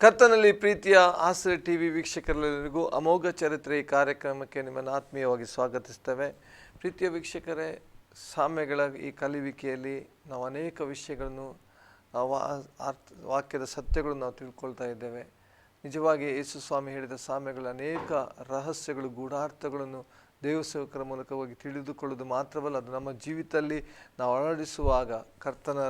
ಕರ್ತನಲ್ಲಿ ಪ್ರೀತಿಯ ಆಸರೆ ಟಿ ವಿ ವೀಕ್ಷಕರೆಲ್ಲರಿಗೂ ಅಮೋಘ ಚರಿತ್ರೆ ಈ ಕಾರ್ಯಕ್ರಮಕ್ಕೆ ನಿಮ್ಮನ್ನು ಆತ್ಮೀಯವಾಗಿ ಸ್ವಾಗತಿಸ್ತೇವೆ. ಪ್ರೀತಿಯ ವೀಕ್ಷಕರೇ, ಸಾಮ್ಯಗಳ ಈ ಕಲಿವಿಕೆಯಲ್ಲಿ ನಾವು ಅನೇಕ ವಿಷಯಗಳನ್ನು ವಾಕ್ಯದ ಸತ್ಯಗಳನ್ನು ನಾವು ತಿಳ್ಕೊಳ್ತಾ ಇದ್ದೇವೆ. ನಿಜವಾಗಿ ಯೇಸು ಸ್ವಾಮಿ ಹೇಳಿದ ಸಾಮ್ಯಗಳ ಅನೇಕ ರಹಸ್ಯಗಳು, ಗೂಢಾರ್ಥಗಳನ್ನು ದೇವಸೇವಕರ ಮೂಲಕವಾಗಿ ತಿಳಿದುಕೊಳ್ಳೋದು ಮಾತ್ರವಲ್ಲ, ಅದು ನಮ್ಮ ಜೀವಿತದಲ್ಲಿ ನಾವು ಅಳವಡಿಸುವಾಗ ಕರ್ತನ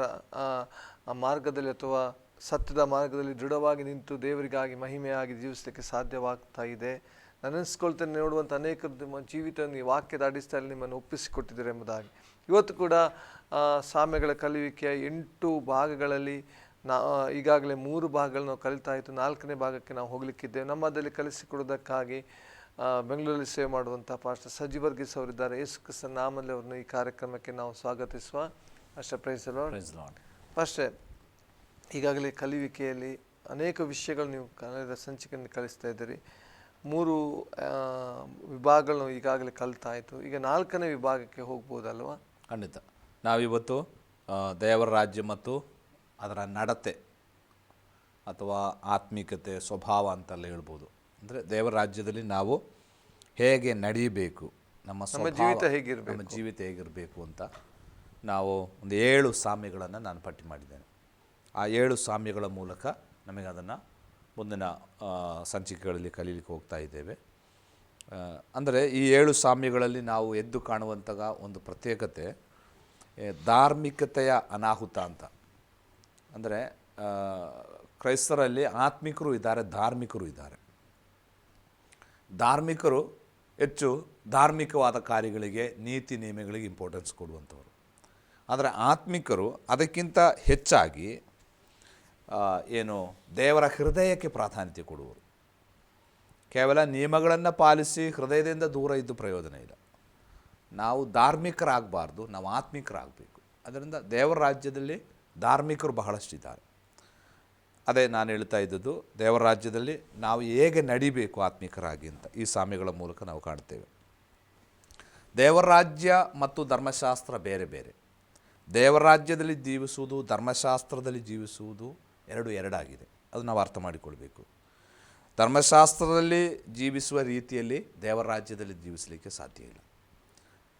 ಮಾರ್ಗದಲ್ಲಿ ಅಥವಾ ಸತ್ಯದ ಮಾರ್ಗದಲ್ಲಿ ದೃಢವಾಗಿ ನಿಂತು ದೇವರಿಗಾಗಿ ಮಹಿಮೆಯಾಗಿ ಜೀವಿಸಲಿಕ್ಕೆ ಸಾಧ್ಯವಾಗ್ತಾ ಇದೆ. ನಾನು ಅನಿಸ್ಕೊಳ್ತೇನೆ ನೋಡುವಂಥ ಅನೇಕ ಜೀವಿತ ಈ ವಾಕ್ಯದ ಅಡಿಸ್ತಾಯಲ್ಲಿ ನಿಮ್ಮನ್ನು ಒಪ್ಪಿಸಿಕೊಟ್ಟಿದ್ದಾರೆ ಎಂಬುದಾಗಿ. ಇವತ್ತು ಕೂಡ ಸಾಮ್ಯಗಳ ಕಲಿಯುವಿಕೆಯ ಎಂಟು ಭಾಗಗಳಲ್ಲಿ ನಾ ಈಗಾಗಲೇ ಮೂರು ಭಾಗಗಳನ್ನು ನಾವು ಕಲಿತಾ ಇತ್ತು. ನಾಲ್ಕನೇ ಭಾಗಕ್ಕೆ ನಾವು ಹೋಗಲಿಕ್ಕಿದ್ದೇವೆ. ನಮ್ಮದಲ್ಲಿ ಕಲಿಸಿಕೊಡೋದಕ್ಕಾಗಿ ಬೆಂಗಳೂರಲ್ಲಿ ಸೇವೆ ಮಾಡುವಂಥ ಪಾಸ್ಟರ್ ಸಜಿ ವರ್ಗೀಸ್ ಅವರಿದ್ದಾರೆ. ಯೇಸು ಕ್ರಿಸ್ತ ನಾಮಲ್ಲಿ ಅವರನ್ನು ಈ ಕಾರ್ಯಕ್ರಮಕ್ಕೆ ನಾವು ಸ್ವಾಗತಿಸುವ. ಅಷ್ಟೇ ಪ್ರೈಸ್ the ಅಷ್ಟೇ. ಈಗಾಗಲೇ ಕಲಿವಿಕೆಯಲ್ಲಿ ಅನೇಕ ವಿಷಯಗಳು ನೀವು ಕನ್ನಡದ ಸಂಚಿಕೆಯನ್ನು ಕಲಿಸ್ತಾ ಇದ್ದೀರಿ. ಮೂರು ವಿಭಾಗಗಳನ್ನು ಈಗಾಗಲೇ ಕಲಿತಾಯಿತು ಈಗ ನಾಲ್ಕನೇ ವಿಭಾಗಕ್ಕೆ ಹೋಗ್ಬೋದಲ್ವಾ? ಖಂಡಿತ. ನಾವಿವತ್ತು ದೇವರ ರಾಜ್ಯ ಮತ್ತು ಅದರ ನಡತೆ ಅಥವಾ ಆತ್ಮಿಕತೆ ಸ್ವಭಾವ ಅಂತೆಲ್ಲ ಹೇಳ್ಬೋದು. ಅಂದರೆ ದೇವರ ರಾಜ್ಯದಲ್ಲಿ ನಾವು ಹೇಗೆ ನಡೆಯಬೇಕು ನಮ್ಮ ಜೀವಿತ ಹೇಗಿರ್ಬೇಕು? ನಮ್ಮ ಜೀವಿತ ಹೇಗಿರಬೇಕು ಅಂತ ನಾವು ಒಂದು ಏಳು ಸಾಮ್ಯಗಳನ್ನು ನಾನು ಪಟ್ಟಿ ಮಾಡಿದ್ದೇನೆ. ಆ ಏಳು ಸಾಮ್ಯಗಳ ಮೂಲಕ ನಮಗೆ ಅದನ್ನು ಮುಂದಿನ ಸಂಚಿಕೆಗಳಲ್ಲಿ ಕಲೀಲಿಕ್ಕೆ ಹೋಗ್ತಾ ಇದ್ದೇವೆ. ಅಂದರೆ ಈ ಏಳು ಸಾಮ್ಯಗಳಲ್ಲಿ ನಾವು ಎದ್ದು ಕಾಣುವಂತಹ ಒಂದು ಪ್ರತ್ಯೇಕತೆ ಧಾರ್ಮಿಕತೆಯ ಅನಾಹುತ ಅಂತ. ಅಂದರೆ ಕ್ರೈಸ್ತರಲ್ಲಿ ಆತ್ಮಿಕರು ಇದ್ದಾರೆ, ಧಾರ್ಮಿಕರು ಇದ್ದಾರೆ. ಧಾರ್ಮಿಕರು ಹೆಚ್ಚು ಧಾರ್ಮಿಕವಾದ ಕಾರ್ಯಗಳಿಗೆ, ನೀತಿ ನಿಯಮಗಳಿಗೆ ಇಂಪಾರ್ಟೆನ್ಸ್ ಕೊಡುವಂಥವ್ರು. ಆದರೆ ಆತ್ಮಿಕರು ಅದಕ್ಕಿಂತ ಹೆಚ್ಚಾಗಿ ಏನು ದೇವರ ಹೃದಯಕ್ಕೆ ಪ್ರಾಧಾನ್ಯತೆ ಕೊಡುವರು. ಕೇವಲ ನಿಯಮಗಳನ್ನು ಪಾಲಿಸಿ ಹೃದಯದಿಂದ ದೂರ ಇದ್ದು ಪ್ರಯೋಜನ ಇಲ್ಲ. ನಾವು ಧಾರ್ಮಿಕರಾಗಬಾರ್ದು, ನಾವು ಆತ್ಮಿಕರಾಗಬೇಕು. ಅದರಿಂದ ದೇವರ ರಾಜ್ಯದಲ್ಲಿ ಧಾರ್ಮಿಕರು ಬಹಳಷ್ಟಿದ್ದಾರೆ ಅದೇ ನಾನು ಹೇಳ್ತಾ ಇದ್ದದ್ದು, ದೇವರ ರಾಜ್ಯದಲ್ಲಿ ನಾವು ಹೇಗೆ ನಡಿಬೇಕು ಆತ್ಮಿಕರಾಗಿ ಅಂತ ಈ ಸ್ವಾಮಿಗಳ ಮೂಲಕ ನಾವು ಕಾಣ್ತೇವೆ. ದೇವರ ರಾಜ್ಯ ಮತ್ತು ಧರ್ಮಶಾಸ್ತ್ರ ಬೇರೆ ಬೇರೆ. ದೇವರ ರಾಜ್ಯದಲ್ಲಿ ಜೀವಿಸುವುದು, ಧರ್ಮಶಾಸ್ತ್ರದಲ್ಲಿ ಜೀವಿಸುವುದು ಎರಡು ಎರಡಾಗಿದೆ. ಅದು ನಾವು ಅರ್ಥ ಮಾಡಿಕೊಳ್ಬೇಕು. ಧರ್ಮಶಾಸ್ತ್ರದಲ್ಲಿ ಜೀವಿಸುವ ರೀತಿಯಲ್ಲಿ ದೇವರ ರಾಜ್ಯದಲ್ಲಿ ಜೀವಿಸಲಿಕ್ಕೆ ಸಾಧ್ಯ ಇಲ್ಲ.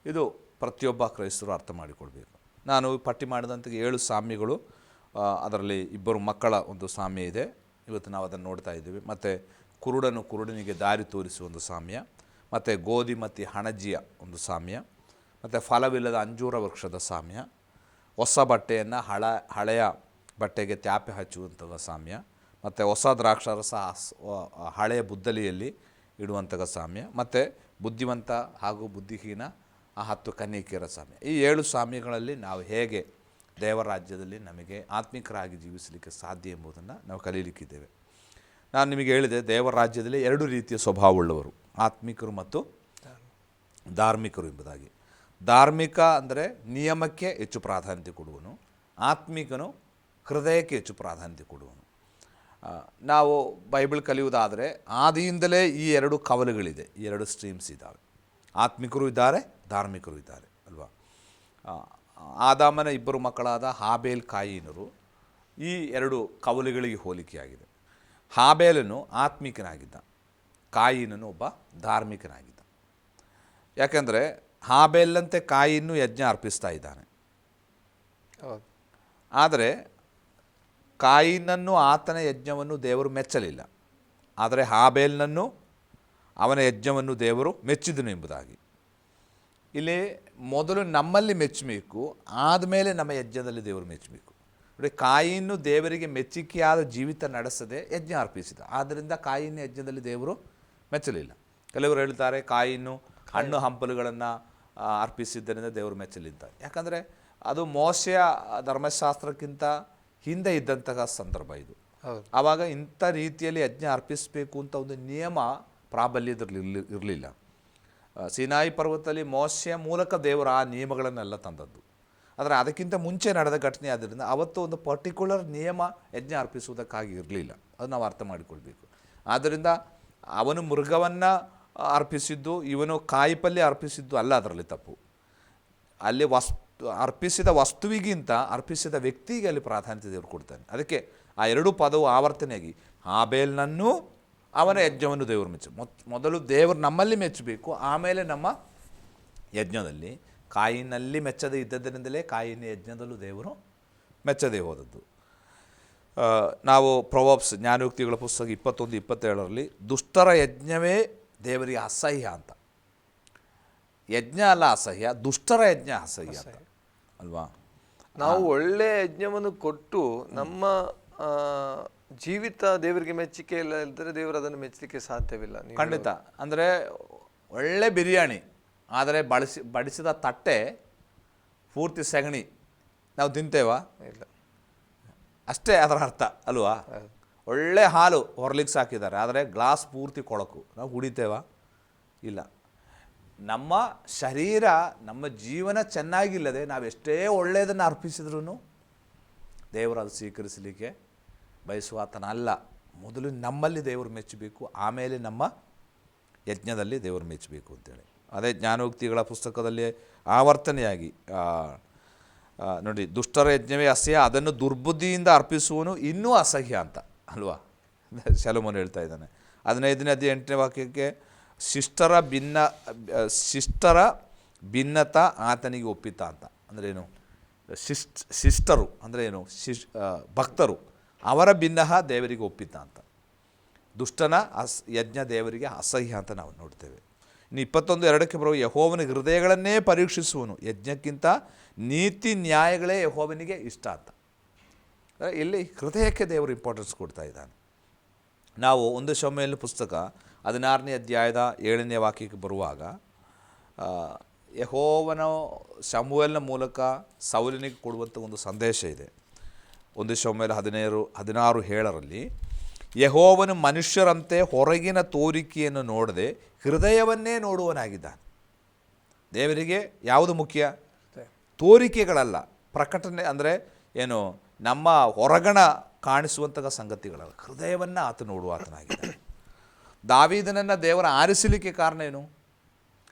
ಇದು ಪ್ರತಿಯೊಬ್ಬ ಕ್ರೈಸ್ತರು ಅರ್ಥ ಮಾಡಿಕೊಳ್ಬೇಕು. ನಾನು ಪಟ್ಟಿ ಮಾಡಿದಂಥ ಏಳು ಸ್ವಾಮಿಗಳು ಅದರಲ್ಲಿ ಇಬ್ಬರು ಮಕ್ಕಳ ಒಂದು ಸಾಮ್ಯ ಇದೆ. ಇವತ್ತು ನಾವು ಅದನ್ನು ನೋಡ್ತಾ ಇದ್ದೀವಿ. ಮತ್ತು ಕುರುಡನು ಕುರುಡನಿಗೆ ದಾರಿ ತೋರಿಸುವ ಒಂದು ಸಾಮ್ಯ, ಮತ್ತು ಗೋಧಿ ಮತ್ತು ಹಣಜಿಯ ಒಂದು ಸಾಮ್ಯ, ಮತ್ತು ಫಲವಿಲ್ಲದ ಅಂಜೂರ ವೃಕ್ಷದ ಸಾಮ್ಯ, ಹೊಸ ಬಟ್ಟೆಯನ್ನು ಹಳ, ಹಳೆಯ ಬಟ್ಟೆಗೆ ತ್ಯಾಪೆ ಹಚ್ಚುವಂತಹ ಸಾಮ್ಯ, ಮತ್ತು ಹೊಸ ದ್ರಾಕ್ಷಾರಸ ಹಳೆಯ ಬುದ್ದಲಿಯಲ್ಲಿ ಇಡುವಂತಹ ಸಾಮ್ಯ, ಮತ್ತು ಬುದ್ಧಿವಂತ ಹಾಗೂ ಬುದ್ಧಿಹೀನ ಆ ಹತ್ತು ಕನ್ನಿಕೆಯರ ಸಾಮ್ಯ. ಈ ಏಳು ಸಾಮ್ಯಗಳಲ್ಲಿ ನಾವು ಹೇಗೆ ದೇವರಾಜ್ಯದಲ್ಲಿ ನಮಗೆ ಆತ್ಮಿಕರಾಗಿ ಜೀವಿಸಲಿಕ್ಕೆ ಸಾಧ್ಯ ಎಂಬುದನ್ನು ನಾವು ಕಲೀಲಿಕ್ಕಿದ್ದೇವೆ. ನಾನು ನಿಮಗೆ ಹೇಳಿದೆ, ದೇವರಾಜ್ಯದಲ್ಲಿ ಎರಡು ರೀತಿಯ ಸ್ವಭಾವವುಳ್ಳವರು ಆತ್ಮಿಕರು ಮತ್ತು ಧಾರ್ಮಿಕರು ಎಂಬುದಾಗಿ. ಧಾರ್ಮಿಕ ಅಂದರೆ ನಿಯಮಕ್ಕೆ ಹೆಚ್ಚು ಪ್ರಾಧಾನ್ಯತೆ ಕೊಡುವನು, ಆತ್ಮಿಕನು ಹೃದಯಕ್ಕೆ ಹೆಚ್ಚು ಪ್ರಾಧಾನ್ಯತೆ ಕೊಡುವನು. ನಾವು ಬೈಬಲ್ ಕಲಿಯುವುದಾದರೆ ಆದಿಯಿಂದಲೇ ಈ ಎರಡು ಕವಲುಗಳಿದೆ ಈ ಎರಡು ಸ್ಟ್ರೀಮ್ಸ್ ಇದ್ದಾವೆ. ಆತ್ಮಿಕರು ಇದ್ದಾರೆ ಧಾರ್ಮಿಕರು ಇದ್ದಾರೆ ಅಲ್ವಾ? ಆದಾಮನ ಇಬ್ಬರು ಮಕ್ಕಳಾದ ಹಾಬೇಲ್ ಕಾಯಿನರು ಈ ಎರಡು ಕವಲುಗಳಿಗೆ ಹೋಲಿಕೆಯಾಗಿದೆ. ಹಾಬೇಲನು ಆತ್ಮಿಕನಾಗಿದ್ದ ಕಾಯಿನನು ಒಬ್ಬ ಧಾರ್ಮಿಕನಾಗಿದ್ದ. ಯಾಕೆಂದರೆ ಹಾಬೇಲಂತೆ ಕಾಯಿನ್ನು ಯಜ್ಞ ಅರ್ಪಿಸ್ತಾ ಇದ್ದಾನೆ. ಆದರೆ ಕಾಯಿನನ್ನು ಆತನ ಯಜ್ಞವನ್ನು ದೇವರು ಮೆಚ್ಚಲಿಲ್ಲ. ಆದರೆ ಹಾಬೇಲ್ನನ್ನು ಅವನ ಯಜ್ಞವನ್ನು ದೇವರು ಮೆಚ್ಚಿದನು ಎಂಬುದಾಗಿ. ಇಲ್ಲಿ ಮೊದಲು ನಮ್ಮಲ್ಲಿ ಮೆಚ್ಚಬೇಕು, ಆದಮೇಲೆ ನಮ್ಮ ಯಜ್ಞದಲ್ಲಿ ದೇವರು ಮೆಚ್ಚಬೇಕು. ನೋಡಿ, ಕಾಯಿನ್ನು ದೇವರಿಗೆ ಮೆಚ್ಚಿಕೆಯಾದ ಜೀವಿತ ನಡೆಸದೆ ಯಜ್ಞ ಅರ್ಪಿಸಿದ. ಆದ್ದರಿಂದ ಕಾಯಿನ ಯಜ್ಞದಲ್ಲಿ ದೇವರು ಮೆಚ್ಚಲಿಲ್ಲ. ಕೆಲವರು ಹೇಳ್ತಾರೆ, ಕಾಯಿನ್ನು ಹಣ್ಣು ಹಂಪಲುಗಳನ್ನು ಅರ್ಪಿಸಿದ್ದರಿಂದ ದೇವರು ಮೆಚ್ಚಲಿದ್ದ. ಯಾಕಂದರೆ ಅದು ಮೋಸೆಯ ಧರ್ಮಶಾಸ್ತ್ರಕ್ಕಿಂತ ಹಿಂದೆ ಇದ್ದಂತಹ ಸಂದರ್ಭ ಇದು. ಆವಾಗ ಇಂಥ ರೀತಿಯಲ್ಲಿ ಯಜ್ಞ ಅರ್ಪಿಸಬೇಕು ಅಂತ ಒಂದು ನಿಯಮ ಪ್ರಾಬಲ್ಯದಲ್ಲಿ ಇರಲಿಲ್ಲ. ಸಿನಾಯಿ ಪರ್ವತದಲ್ಲಿ ಮೋಸೆಯ ಮೂಲಕ ದೇವರು ಆ ನಿಯಮಗಳನ್ನೆಲ್ಲ ತಂದದ್ದು. ಆದರೆ ಅದಕ್ಕಿಂತ ಮುಂಚೆ ನಡೆದ ಘಟನೆ ಆದ್ದರಿಂದ ಅವತ್ತು ಒಂದು ಪರ್ಟಿಕ್ಯುಲರ್ ನಿಯಮ ಯಜ್ಞ ಅರ್ಪಿಸುವುದಕ್ಕಾಗಿ ಇರಲಿಲ್ಲ. ಅದು ನಾವು ಅರ್ಥ ಮಾಡಿಕೊಳ್ಬೇಕು. ಆದ್ದರಿಂದ ಅವನು ಮೃಗವನ್ನು ಅರ್ಪಿಸಿದ್ದು ಇವನು ಕಾಯಿಪಲ್ಯ ಅರ್ಪಿಸಿದ್ದು ಅಲ್ಲ ಅದರಲ್ಲಿ ತಪ್ಪು. ಅಲ್ಲಿ ವಸ್ತು ಅರ್ಪಿಸಿದ ವಸ್ತುವಿಗಿಂತ ಅರ್ಪಿಸಿದ ವ್ಯಕ್ತಿಗೆ ಅಲ್ಲಿ ಪ್ರಾಧಾನ್ಯತೆ ದೇವರು ಕೊಡ್ತಾನೆ. ಅದಕ್ಕೆ ಆ ಎರಡು ಪದವು ಆವರ್ತನೆಯಾಗಿ, ಹಾಬೇಲ್ನನ್ನು ಅವನ ಯಜ್ಞವನ್ನು ದೇವರು ಮೆಚ್ಚು. ಮೊದಲು ದೇವರು ನಮ್ಮಲ್ಲಿ ಮೆಚ್ಚಬೇಕು, ಆಮೇಲೆ ನಮ್ಮ ಯಜ್ಞದಲ್ಲಿ. ಕಾಯಿನಲ್ಲಿ ಮೆಚ್ಚದೇ ಇದ್ದದ್ದರಿಂದಲೇ ಕಾಯಿನ ಯಜ್ಞದಲ್ಲೂ ದೇವರು ಮೆಚ್ಚದೇ ಹೋದದ್ದು. ನಾವು ಪ್ರೊವಾಬ್ಸ್ ಜ್ಞಾನಯುಕ್ತಿಗಳ ಪುಸ್ತಕ ಇಪ್ಪತ್ತೊಂದು, ಇಪ್ಪತ್ತೇಳರಲ್ಲಿ, ದುಷ್ಟರ ಯಜ್ಞವೇ ದೇವರಿಗೆ ಅಸಹ್ಯ ಅಂತ. ಯಜ್ಞ ಅಲ್ಲ ಅಸಹ್ಯ ದುಷ್ಟರ ಯಜ್ಞ ಅಸಹ್ಯ ಅಂತ. ಅಲ್ವಾ? ನಾವು ಒಳ್ಳೆ ಯಜ್ಞವನ್ನು ಕೊಟ್ಟು ನಮ್ಮ ಜೀವಿತ ದೇವರಿಗೆ ಮೆಚ್ಚಿಕೆ ಇಲ್ಲ ಇದ್ದರೆ ದೇವರು ಅದನ್ನು ಮೆಚ್ಚಲಿಕ್ಕೆ ಸಾಧ್ಯವಿಲ್ಲ. ನೀವು ಖಂಡಿತ. ಅಂದರೆ ಒಳ್ಳೆ ಬಿರಿಯಾನಿ ಆದರೆ ಬಳಸಿ ಬಡಿಸಿದ ತಟ್ಟೆ ಪೂರ್ತಿ ಸಗಣಿ. ನಾವು ತಿಂತೇವಾ? ಇಲ್ಲ. ಅಷ್ಟೇ ಅದರ ಅರ್ಥ ಅಲ್ವಾ? ಒಳ್ಳೆ ಹಾಲು ಹೊರ್ಲಿಕ್ಸ್ ಹಾಕಿದ್ದಾರೆ ಆದರೆ ಗ್ಲಾಸ್ ಪೂರ್ತಿ ಕೊಳಕು. ನಾವು ಕುಡಿತೇವಾ? ಇಲ್ಲ. ನಮ್ಮ ಶರೀರ, ನಮ್ಮ ಜೀವನ ಚೆನ್ನಾಗಿಲ್ಲದೆ ನಾವೆಷ್ಟೇ ಒಳ್ಳೆಯದನ್ನು ಅರ್ಪಿಸಿದ್ರೂ ದೇವರು ಅದು ಸ್ವೀಕರಿಸಲಿಕ್ಕೆ ಬಯಸುವಾತನಲ್ಲ. ಮೊದಲು ನಮ್ಮಲ್ಲಿ ದೇವರು ಮೆಚ್ಚಬೇಕು, ಆಮೇಲೆ ನಮ್ಮ ಯಜ್ಞದಲ್ಲಿ ದೇವರು ಮೆಚ್ಚಬೇಕು ಅಂತೇಳಿ. ಅದೇ ಜ್ಞಾನೋಕ್ತಿಗಳ ಪುಸ್ತಕದಲ್ಲಿ ಆವರ್ತನೆಯಾಗಿ ನೋಡಿ, ದುಷ್ಟರ ಯಜ್ಞವೇ ಅಸಹ್ಯ, ಅದನ್ನು ದುರ್ಬುದ್ಧಿಯಿಂದ ಅರ್ಪಿಸುವನು ಇನ್ನೂ ಅಸಹ್ಯ ಅಂತ, ಅಲ್ವಾ? ಶಲಮೋನ್ ಹೇಳ್ತಾ ಇದ್ದಾನೆ. ಹದಿನೈದನೇ ಹದಿನೆಂಟನೇ ವಾಕ್ಯಕ್ಕೆ ಶಿಷ್ಟರ ಭಿನ್ನ ಶಿಷ್ಟರ ಭಿನ್ನತ ಆತನಿಗೆ ಒಪ್ಪಿತ ಅಂತ. ಅಂದ್ರೇನು ಶಿಷ್ಟ, ಶಿಷ್ಟರು, ಅಂದರೆ ಏನು? ಶಿಶ್ ಭಕ್ತರು, ಅವರ ಭಿನ್ನಹ ದೇವರಿಗೆ ಒಪ್ಪಿತ ಅಂತ. ದುಷ್ಟನ ಅಸ್, ಯಜ್ಞ ದೇವರಿಗೆ ಅಸಹ್ಯ ಅಂತ ನಾವು ನೋಡ್ತೇವೆ. ಇನ್ನು ಇಪ್ಪತ್ತೊಂದು ಎರಡಕ್ಕೆ ಬರುವ ಯಹೋವನ ಹೃದಯಗಳನ್ನೇ ಪರೀಕ್ಷಿಸುವನು. ಯಜ್ಞಕ್ಕಿಂತ ನೀತಿ ನ್ಯಾಯಗಳೇ ಯಹೋವನಿಗೆ ಇಷ್ಟ ಅಂತ. ಇಲ್ಲಿ ಹೃದಯಕ್ಕೆ ದೇವರು ಇಂಪಾರ್ಟೆನ್ಸ್ ಕೊಡ್ತಾ ಇದ್ದಾನೆ. ನಾವು ಒಂದು ಸಮಯಲ್ಲಿ ಪುಸ್ತಕ ಹದಿನಾರನೇ ಅಧ್ಯಾಯದ ಏಳನೇ ವಾಕ್ಯಕ್ಕೆ ಬರುವಾಗ ಯಹೋವನ ಶಮುವೆಲ್ನ ಮೂಲಕ ಸೌಲಿನಿಗೆ ಕೊಡುವಂಥ ಒಂದು ಸಂದೇಶ ಇದೆ. ಒಂದು ಶೊಮ್ಮೇಲೆ ಹದಿನೈದು ಹದಿನಾರು ಏಳರಲ್ಲಿ ಯಹೋವನು ಮನುಷ್ಯರಂತೆ ಹೊರಗಿನ ತೋರಿಕೆಯನ್ನು ನೋಡದೆ ಹೃದಯವನ್ನೇ ನೋಡುವನಾಗಿದ್ದಾನೆ. ದೇವರಿಗೆ ಯಾವುದು ಮುಖ್ಯ? ತೋರಿಕೆಗಳಲ್ಲ. ಪ್ರಕಟಣೆ ಅಂದರೆ ಏನು ನಮ್ಮ ಹೊರಗಣ ಕಾಣಿಸುವಂತಹ ಸಂಗತಿಗಳಲ್ಲ. ಹೃದಯವನ್ನು ಆತ ನೋಡುವ ಆತನಾಗಿದ್ದಾನೆ. ದಾವೀದನನ್ನು ದೇವರ ಆರಿಸಲಿಕ್ಕೆ ಕಾರಣ ಏನು?